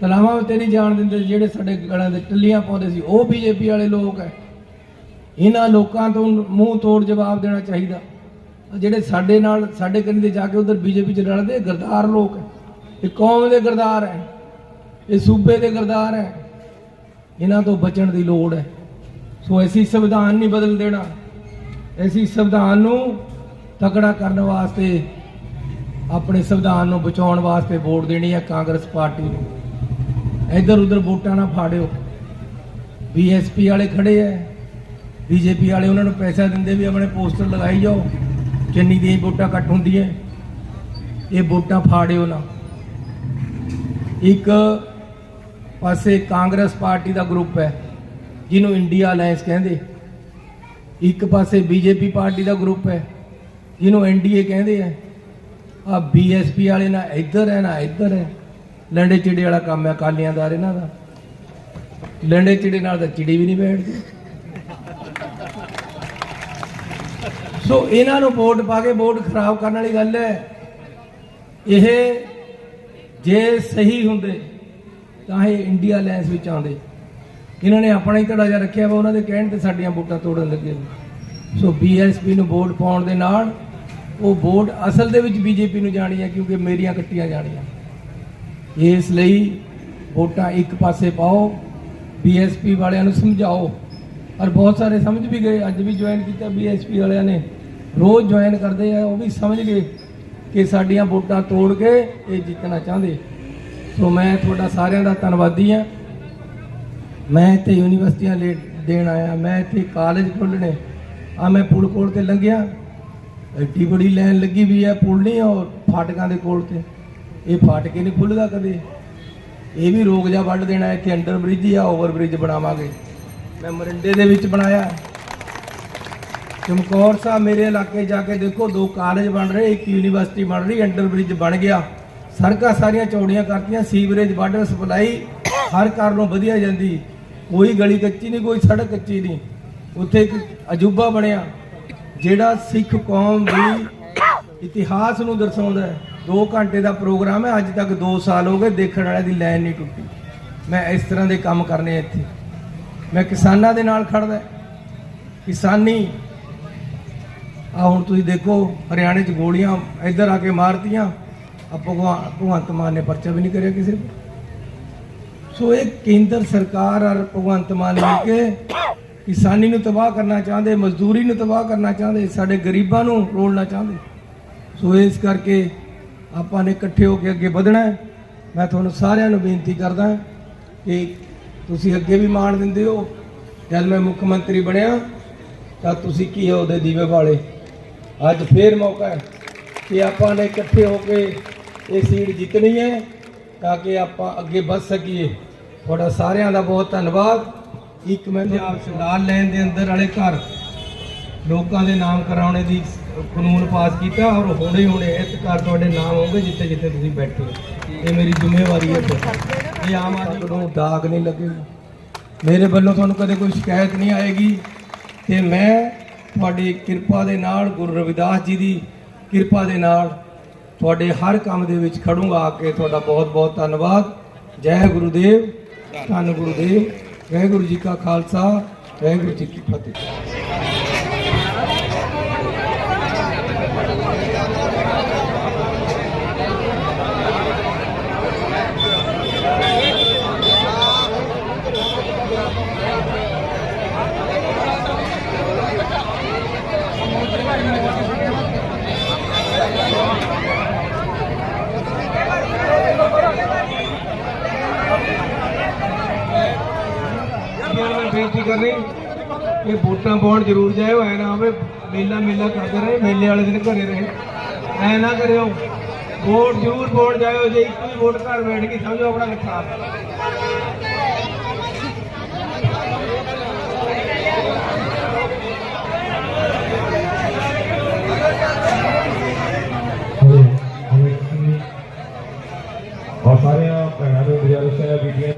ਤਲਾਵਾਂ ਉੱਤੇ ਨਹੀਂ ਜਾਣ ਦਿੰਦੇ, ਜਿਹੜੇ ਸਾਡੇ ਗਲਾਂ ਦੇ ਟੱਲੀਆਂ ਪਾਉਂਦੇ ਸੀ, ਉਹ ਬੀਜੇਪੀ ਵਾਲੇ ਲੋਕ ਹੈ ਇਹਨਾਂ ਲੋਕਾਂ ਤੋਂ ਮੂੰਹ ਤੋੜ ਜਵਾਬ ਦੇਣਾ ਚਾਹੀਦਾ। ਜਿਹੜੇ ਸਾਡੇ ਨਾਲ, ਸਾਡੇ ਕੰਨੀ ਦੇ ਜਾ ਕੇ ਉਧਰ ਬੀਜੇਪੀ ਚ ਰਲਦੇ ਗਰਦਾਰ ਲੋਕ ਹੈ ਇਹ ਕੌਮ ਦੇ ਗਰਦਾਰ ਹੈ ਇਹ ਸੂਬੇ ਦੇ ਗਰਦਾਰ ਹੈ ਇਹਨਾਂ ਤੋਂ ਬਚਣ ਦੀ ਲੋੜ ਹੈ ਸੋ ਅਸੀਂ ਸੰਵਿਧਾਨ ਨਹੀਂ ਬਦਲ ਦੇਣਾ। ਅਸੀਂ ਸੰਵਿਧਾਨ ਨੂੰ ਤਕੜਾ ਕਰਨ ਵਾਸਤੇ ਆਪਣੇ ਸੰਵਿਧਾਨ ਨੂੰ ਬਚਾਉਣ ਵਾਸਤੇ ਵੋਟ ਦੇਣੀ ਹੈ ਕਾਂਗਰਸ ਪਾਰਟੀ ਨੂੰ। ਇੱਧਰ ਉੱਧਰ ਵੋਟਾਂ ਨਾ ਫਾੜਿਓ। ਬੀਐਸਪੀ ਵਾਲੇ ਖੜੇ ਐ। ਬੀਜੇਪੀ ਵਾਲੇ ਉਹਨਾਂ ਨੂੰ ਪੈਸਾ ਦਿੰਦੇ ਵੀ ਆਪਣੇ ਪੋਸਟਰ ਲਗਾਈ ਜਾਓ। ਚੰਨੀ ਦੀ ਹੀ ਵੋਟਾਂ ਕੱਟ ਹੁੰਦੀਆਂ। ਇਹ ਵੋਟਾਂ ਫਾੜਿਓ ਨਾ। ਇੱਕ ਪਾਸੇ ਕਾਂਗਰਸ ਪਾਰਟੀ ਦਾ ਗਰੁੱਪ ਹੈ ਜਿਹਨੂੰ ਇੰਡੀਆ ਅਲਾਈਅੰਸ ਕਹਿੰਦੇ। ਇੱਕ ਪਾਸੇ ਬੀਜੇਪੀ ਪਾਰਟੀ ਦਾ ਗਰੁੱਪ ਹੈ, ਜਿਹਨੂੰ ਐਨਡੀਏ ਕਹਿੰਦੇ ਆ ਆ ਬੀਐਸਪੀ ਵਾਲੇ ਨਾ ਇੱਧਰ ਹੈ, ਨਾ ਇੱਧਰ ਹੈ। ਲੰਡੇ ਚਿੜੇ ਵਾਲਾ ਕੰਮ ਹੈ, ਅਕਾਲੀਆਂ ਦਾ ਇਹਨਾਂ ਦਾ। ਲੰਡੇ ਚਿੜੇ ਨਾਲ ਤਾਂ ਚਿੜੀ ਵੀ ਨਹੀਂ ਬੈਠਦੀ। ਸੋ ਇਹਨਾਂ ਨੂੰ ਵੋਟ ਪਾ ਕੇ ਵੋਟ ਖਰਾਬ ਕਰਨ ਵਾਲੀ ਗੱਲ ਹੈ। ਇਹ ਜੇ ਸਹੀ ਹੁੰਦੇ, ਤਾਂ ਇਹ ਇੰਡੀਆ ਲੈਂਸ ਵਿੱਚ ਆਉਂਦੇ। ਇਹਨਾਂ ਨੇ ਆਪਣਾ ਹੀ ਧੜਾ ਜਿਹਾ ਰੱਖਿਆ ਵਾ, ਉਹਨਾਂ ਦੇ ਕਹਿਣ ਤੇ ਸਾਡੀਆਂ ਵੋਟਾਂ ਤੋੜਨ ਲੱਗੇ ਨੇ। ਸੋ ਬੀਐਸਪੀ ਨੂੰ ਵੋਟ ਪਾਉਣ ਦੇ ਨਾਲ ਉਹ ਵੋਟ ਅਸਲ ਦੇ ਵਿੱਚ ਬੀਜੇਪੀ ਨੂੰ ਜਾਣੀ ਹੈ, ਕਿਉਂਕਿ ਮੇਰੀਆਂ ਕੱਟੀਆਂ ਜਾਣੀਆਂ। ਇਸ ਲਈ ਵੋਟਾਂ ਇੱਕ ਪਾਸੇ ਪਾਓ ਬੀਐਸਪੀ ਵਾਲਿਆਂ ਨੂੰ ਸਮਝਾਓ। ਔਰ ਬਹੁਤ ਸਾਰੇ ਸਮਝ ਵੀ ਗਏ, ਅੱਜ ਵੀ ਜੁਆਇਨ ਕੀਤਾ ਬੀਐਸਪੀ ਵਾਲਿਆਂ ਨੇ। ਰੋਜ਼ ਜੁਆਇਨ ਕਰਦੇ ਆ, ਉਹ ਵੀ ਸਮਝ ਗਏ ਕਿ ਸਾਡੀਆਂ ਵੋਟਾਂ ਤੋੜ ਕੇ ਇਹ ਜਿੱਤਣਾ ਚਾਹੁੰਦੇ। ਸੋ ਮੈਂ ਤੁਹਾਡਾ ਸਾਰਿਆਂ ਦਾ ਧੰਨਵਾਦੀ ਹਾਂ। ਮੈਂ ਇੱਥੇ ਯੂਨੀਵਰਸਿਟੀਆਂ ਲੈ ਦੇਣ ਆਇਆ, ਮੈਂ ਇੱਥੇ ਕਾਲਜ ਖੋਲ੍ਹਣੇ। ਆ ਮੈਂ ਪੁਲ ਕੋਲ ਤੇ ਲੰਘਿਆ। ਐਡੀ ਬੜੀ ਲਾਈਨ ਲੱਗੀ ਵੀ ਹੈ ਪੁਲ ਨਹੀਂ ਔਰ ਫਾਟਕਾਂ ਦੇ ਕੋਲ ਤੇ। ਇਹ ਫਾਟਕ ਹੀ ਨਹੀਂ ਖੁੱਲਦਾ ਕਦੇ। ਇਹ ਵੀ ਰੋਕ ਜਾ ਵੱਢ ਦੇਣਾ, ਇੱਥੇ ਅੰਡਰ ਬ੍ਰਿਜ ਜਾਂ ਓਵਰ ਬ੍ਰਿਜ ਬਣਾਵਾਂਗੇ। ਮੈਂ ਮਰਿੰਡੇ ਦੇ ਵਿੱਚ ਬਣਾਇਆ। ਚਮਕੌਰ ਸਾਹਿਬ ਮੇਰੇ ਇਲਾਕੇ ਜਾ ਕੇ ਦੇਖੋ, ਦੋ ਕਾਲਜ ਬਣ ਰਹੇ, ਇੱਕ ਯੂਨੀਵਰਸਿਟੀ ਬਣ ਰਹੀ, ਅੰਡਰ ਬ੍ਰਿਜ ਬਣ ਗਿਆ। ਸੜਕਾਂ ਸਾਰੀਆਂ ਚੌੜੀਆਂ ਕਰਤੀਆਂ, ਸੀਵਰੇਜ ਵਾਟਰ ਸਪਲਾਈ ਹਰ ਘਰ ਨੂੰ ਵਧੀਆ ਜਾਂਦੀ। ਕੋਈ ਗਲੀ ਕੱਚੀ ਨਹੀਂ, ਕੋਈ ਸੜਕ ਕੱਚੀ ਨਹੀਂ। ਉੱਥੇ ਇੱਕ ਅਜੂਬਾ ਬਣਿਆ, ਜਿਹੜਾ ਸਿੱਖ ਕੌਮ ਦੀ ਇਤਿਹਾਸ ਨੂੰ ਦਰਸਾਉਂਦਾ ਹੈ। 2 ਘੰਟੇ ਦਾ ਪ੍ਰੋਗਰਾਮ ਹੈ, ਅੱਜ ਤੱਕ 2 ਸਾਲ ਹੋ ਗਏ, ਦੇਖਣ ਵਾਲੇ ਦੀ ਲਾਈਨ ਨਹੀਂ ਟੁੱਟੀ। ਮੈਂ ਇਸ ਤਰ੍ਹਾਂ ਦੇ ਕੰਮ ਕਰਨੇ ਇੱਥੇ। ਮੈਂ ਕਿਸਾਨਾਂ ਦੇ ਨਾਲ ਖੜਦਾ ਕਿਸਾਨੀ ਆ ਹੁਣ ਤੁਸੀਂ ਦੇਖੋ, ਹਰਿਆਣੇ 'ਚ ਗੋਲੀਆਂ ਇੱਧਰ ਆ ਕੇ ਮਾਰਤੀਆਂ। ਆ ਭਗਵਾਨ ਭਗਵੰਤ ਮਾਨ ਨੇ ਪਰਚਾ ਵੀ ਨਹੀਂ ਕਰਿਆ ਕਿਸੇ ਤੇ। ਸੋ ਇਹ ਕੇਂਦਰ ਸਰਕਾਰ ਔਰ ਭਗਵੰਤ ਮਾਨ ਮਿਲ ਕੇ ਕਿਸਾਨੀ ਨੂੰ ਤਬਾਹ ਕਰਨਾ ਚਾਹੁੰਦੇ, ਮਜ਼ਦੂਰੀ ਨੂੰ ਤਬਾਹ ਕਰਨਾ ਚਾਹੁੰਦੇ, ਸਾਡੇ ਗਰੀਬਾਂ ਨੂੰ ਰੋਲਣਾ ਚਾਹੁੰਦੇ। ਸੋ ਇਸ ਕਰਕੇ ਆਪਾਂ ਨੇ ਇਕੱਠੇ ਹੋ ਕੇ ਅੱਗੇ ਵਧਣਾ ਹੈ। ਮੈਂ ਤੁਹਾਨੂੰ ਸਾਰਿਆਂ ਨੂੰ ਬੇਨਤੀ ਕਰਦਾ ਕਿ ਤੁਸੀਂ ਅੱਗੇ ਵੀ ਮਾਣ ਦਿੰਦੇ ਹੋ। ਜਦ ਮੈਂ ਮੁੱਖ ਮੰਤਰੀ ਬਣਿਆ, ਤਾਂ ਤੁਸੀਂ ਕੀ ਹੋ ਉਹਦੇ ਦੀਵੇ ਵਾਲੇ? ਅੱਜ ਫੇਰ ਮੌਕਾ ਹੈ ਕਿ ਆਪਾਂ ਨੇ ਇਕੱਠੇ ਹੋ ਕੇ ਇਹ ਸੀਟ ਜਿੱਤਣੀ ਹੈ, ਤਾਂ ਕਿ ਆਪਾਂ ਅੱਗੇ ਵੱਧ ਸਕੀਏ। ਤੁਹਾਡਾ ਸਾਰਿਆਂ ਦਾ ਬਹੁਤ ਧੰਨਵਾਦ। ਇੱਕ ਮੈਂ ਪੰਜਾਬ ਲਾਲ ਲੈਣ ਦੇ ਅੰਦਰ ਵਾਲੇ ਘਰ ਲੋਕਾਂ ਦੇ ਨਾਮ ਕਰਾਉਣੇ ਦੀ ਕਾਨੂੰਨ ਪਾਸ ਕੀਤਾ ਔਰ ਹੋਣੇ ਹੋਣੇ ਇਸ ਘਰ ਤੁਹਾਡੇ ਨਾਮ ਹੋਣਗੇ ਜਿੱਥੇ ਜਿੱਥੇ ਤੁਸੀਂ ਬੈਠੇ ਹੋ। ਇਹ ਮੇਰੀ ਜ਼ਿੰਮੇਵਾਰੀ ਹੈ। ਇਹ ਆਮ ਆਦਮੀ ਨੂੰ ਦਾਗ ਨਹੀਂ ਲੱਗੇਗਾ ਮੇਰੇ ਵੱਲੋਂ ਤੁਹਾਨੂੰ ਕਦੇ ਕੋਈ ਸ਼ਿਕਾਇਤ ਨਹੀਂ ਆਏਗੀ ਤੇ ਮੈਂ ਤੁਹਾਡੀ ਕਿਰਪਾ ਦੇ ਨਾਲ ਗੁਰੂ ਰਵਿਦਾਸ ਜੀ ਦੀ ਕਿਰਪਾ ਦੇ ਨਾਲ ਤੁਹਾਡੇ ਹਰ ਕੰਮ ਦੇ ਵਿੱਚ ਖੜੂੰਗਾ ਆ ਕੇ ਤੁਹਾਡਾ ਬਹੁਤ ਬਹੁਤ ਧੰਨਵਾਦ। ਜੈ ਗੁਰੂਦੇਵ। ਧੰਨ ਗੁਰੂਦੇਵ ਵਾਹਿਗੁਰੂ ਜੀ ਕਾ ਖਾਲਸਾ ਵਾਹਿਗੁਰੂ ਜੀ ਕੀ ਫਤਿਹ ਯਾਰ ਮੈਂ ਬੇਨਤੀ ਕਰਨੀ ਇਹ ਵੋਟਾਂ ਪਾਉਣ ਜ਼ਰੂਰ ਜਾਇਓ, ਐ ਨਾ ਹੋਵੇ, ਮੇਲਾ ਮੇਲਾ ਕਰਦੇ ਰਹੇ, ਮੇਲੇ ਵਾਲੇ ਦਿਨ ਘਰੇ ਰਹੇ। ਐ ਨਾ ਕਰਿਓ, ਵੋਟ ਜ਼ਰੂਰ ਪਾਉਣ ਜਾਇਓ, ਜੇ ਇੱਕ ਵੀ ਵੋਟ ਘਰ ਬੈਠ ਗਈ, ਸਮਝੋ ਆਪਣਾ ਨੁਕਸਾਨ ਔਰ ਸਾਰਿਆਂ ਭੈਣਾਂ ਨੂੰ ਗੁਜ਼ਾਰਿਸ਼ ਹੈ ਬੀਬੀਆਂ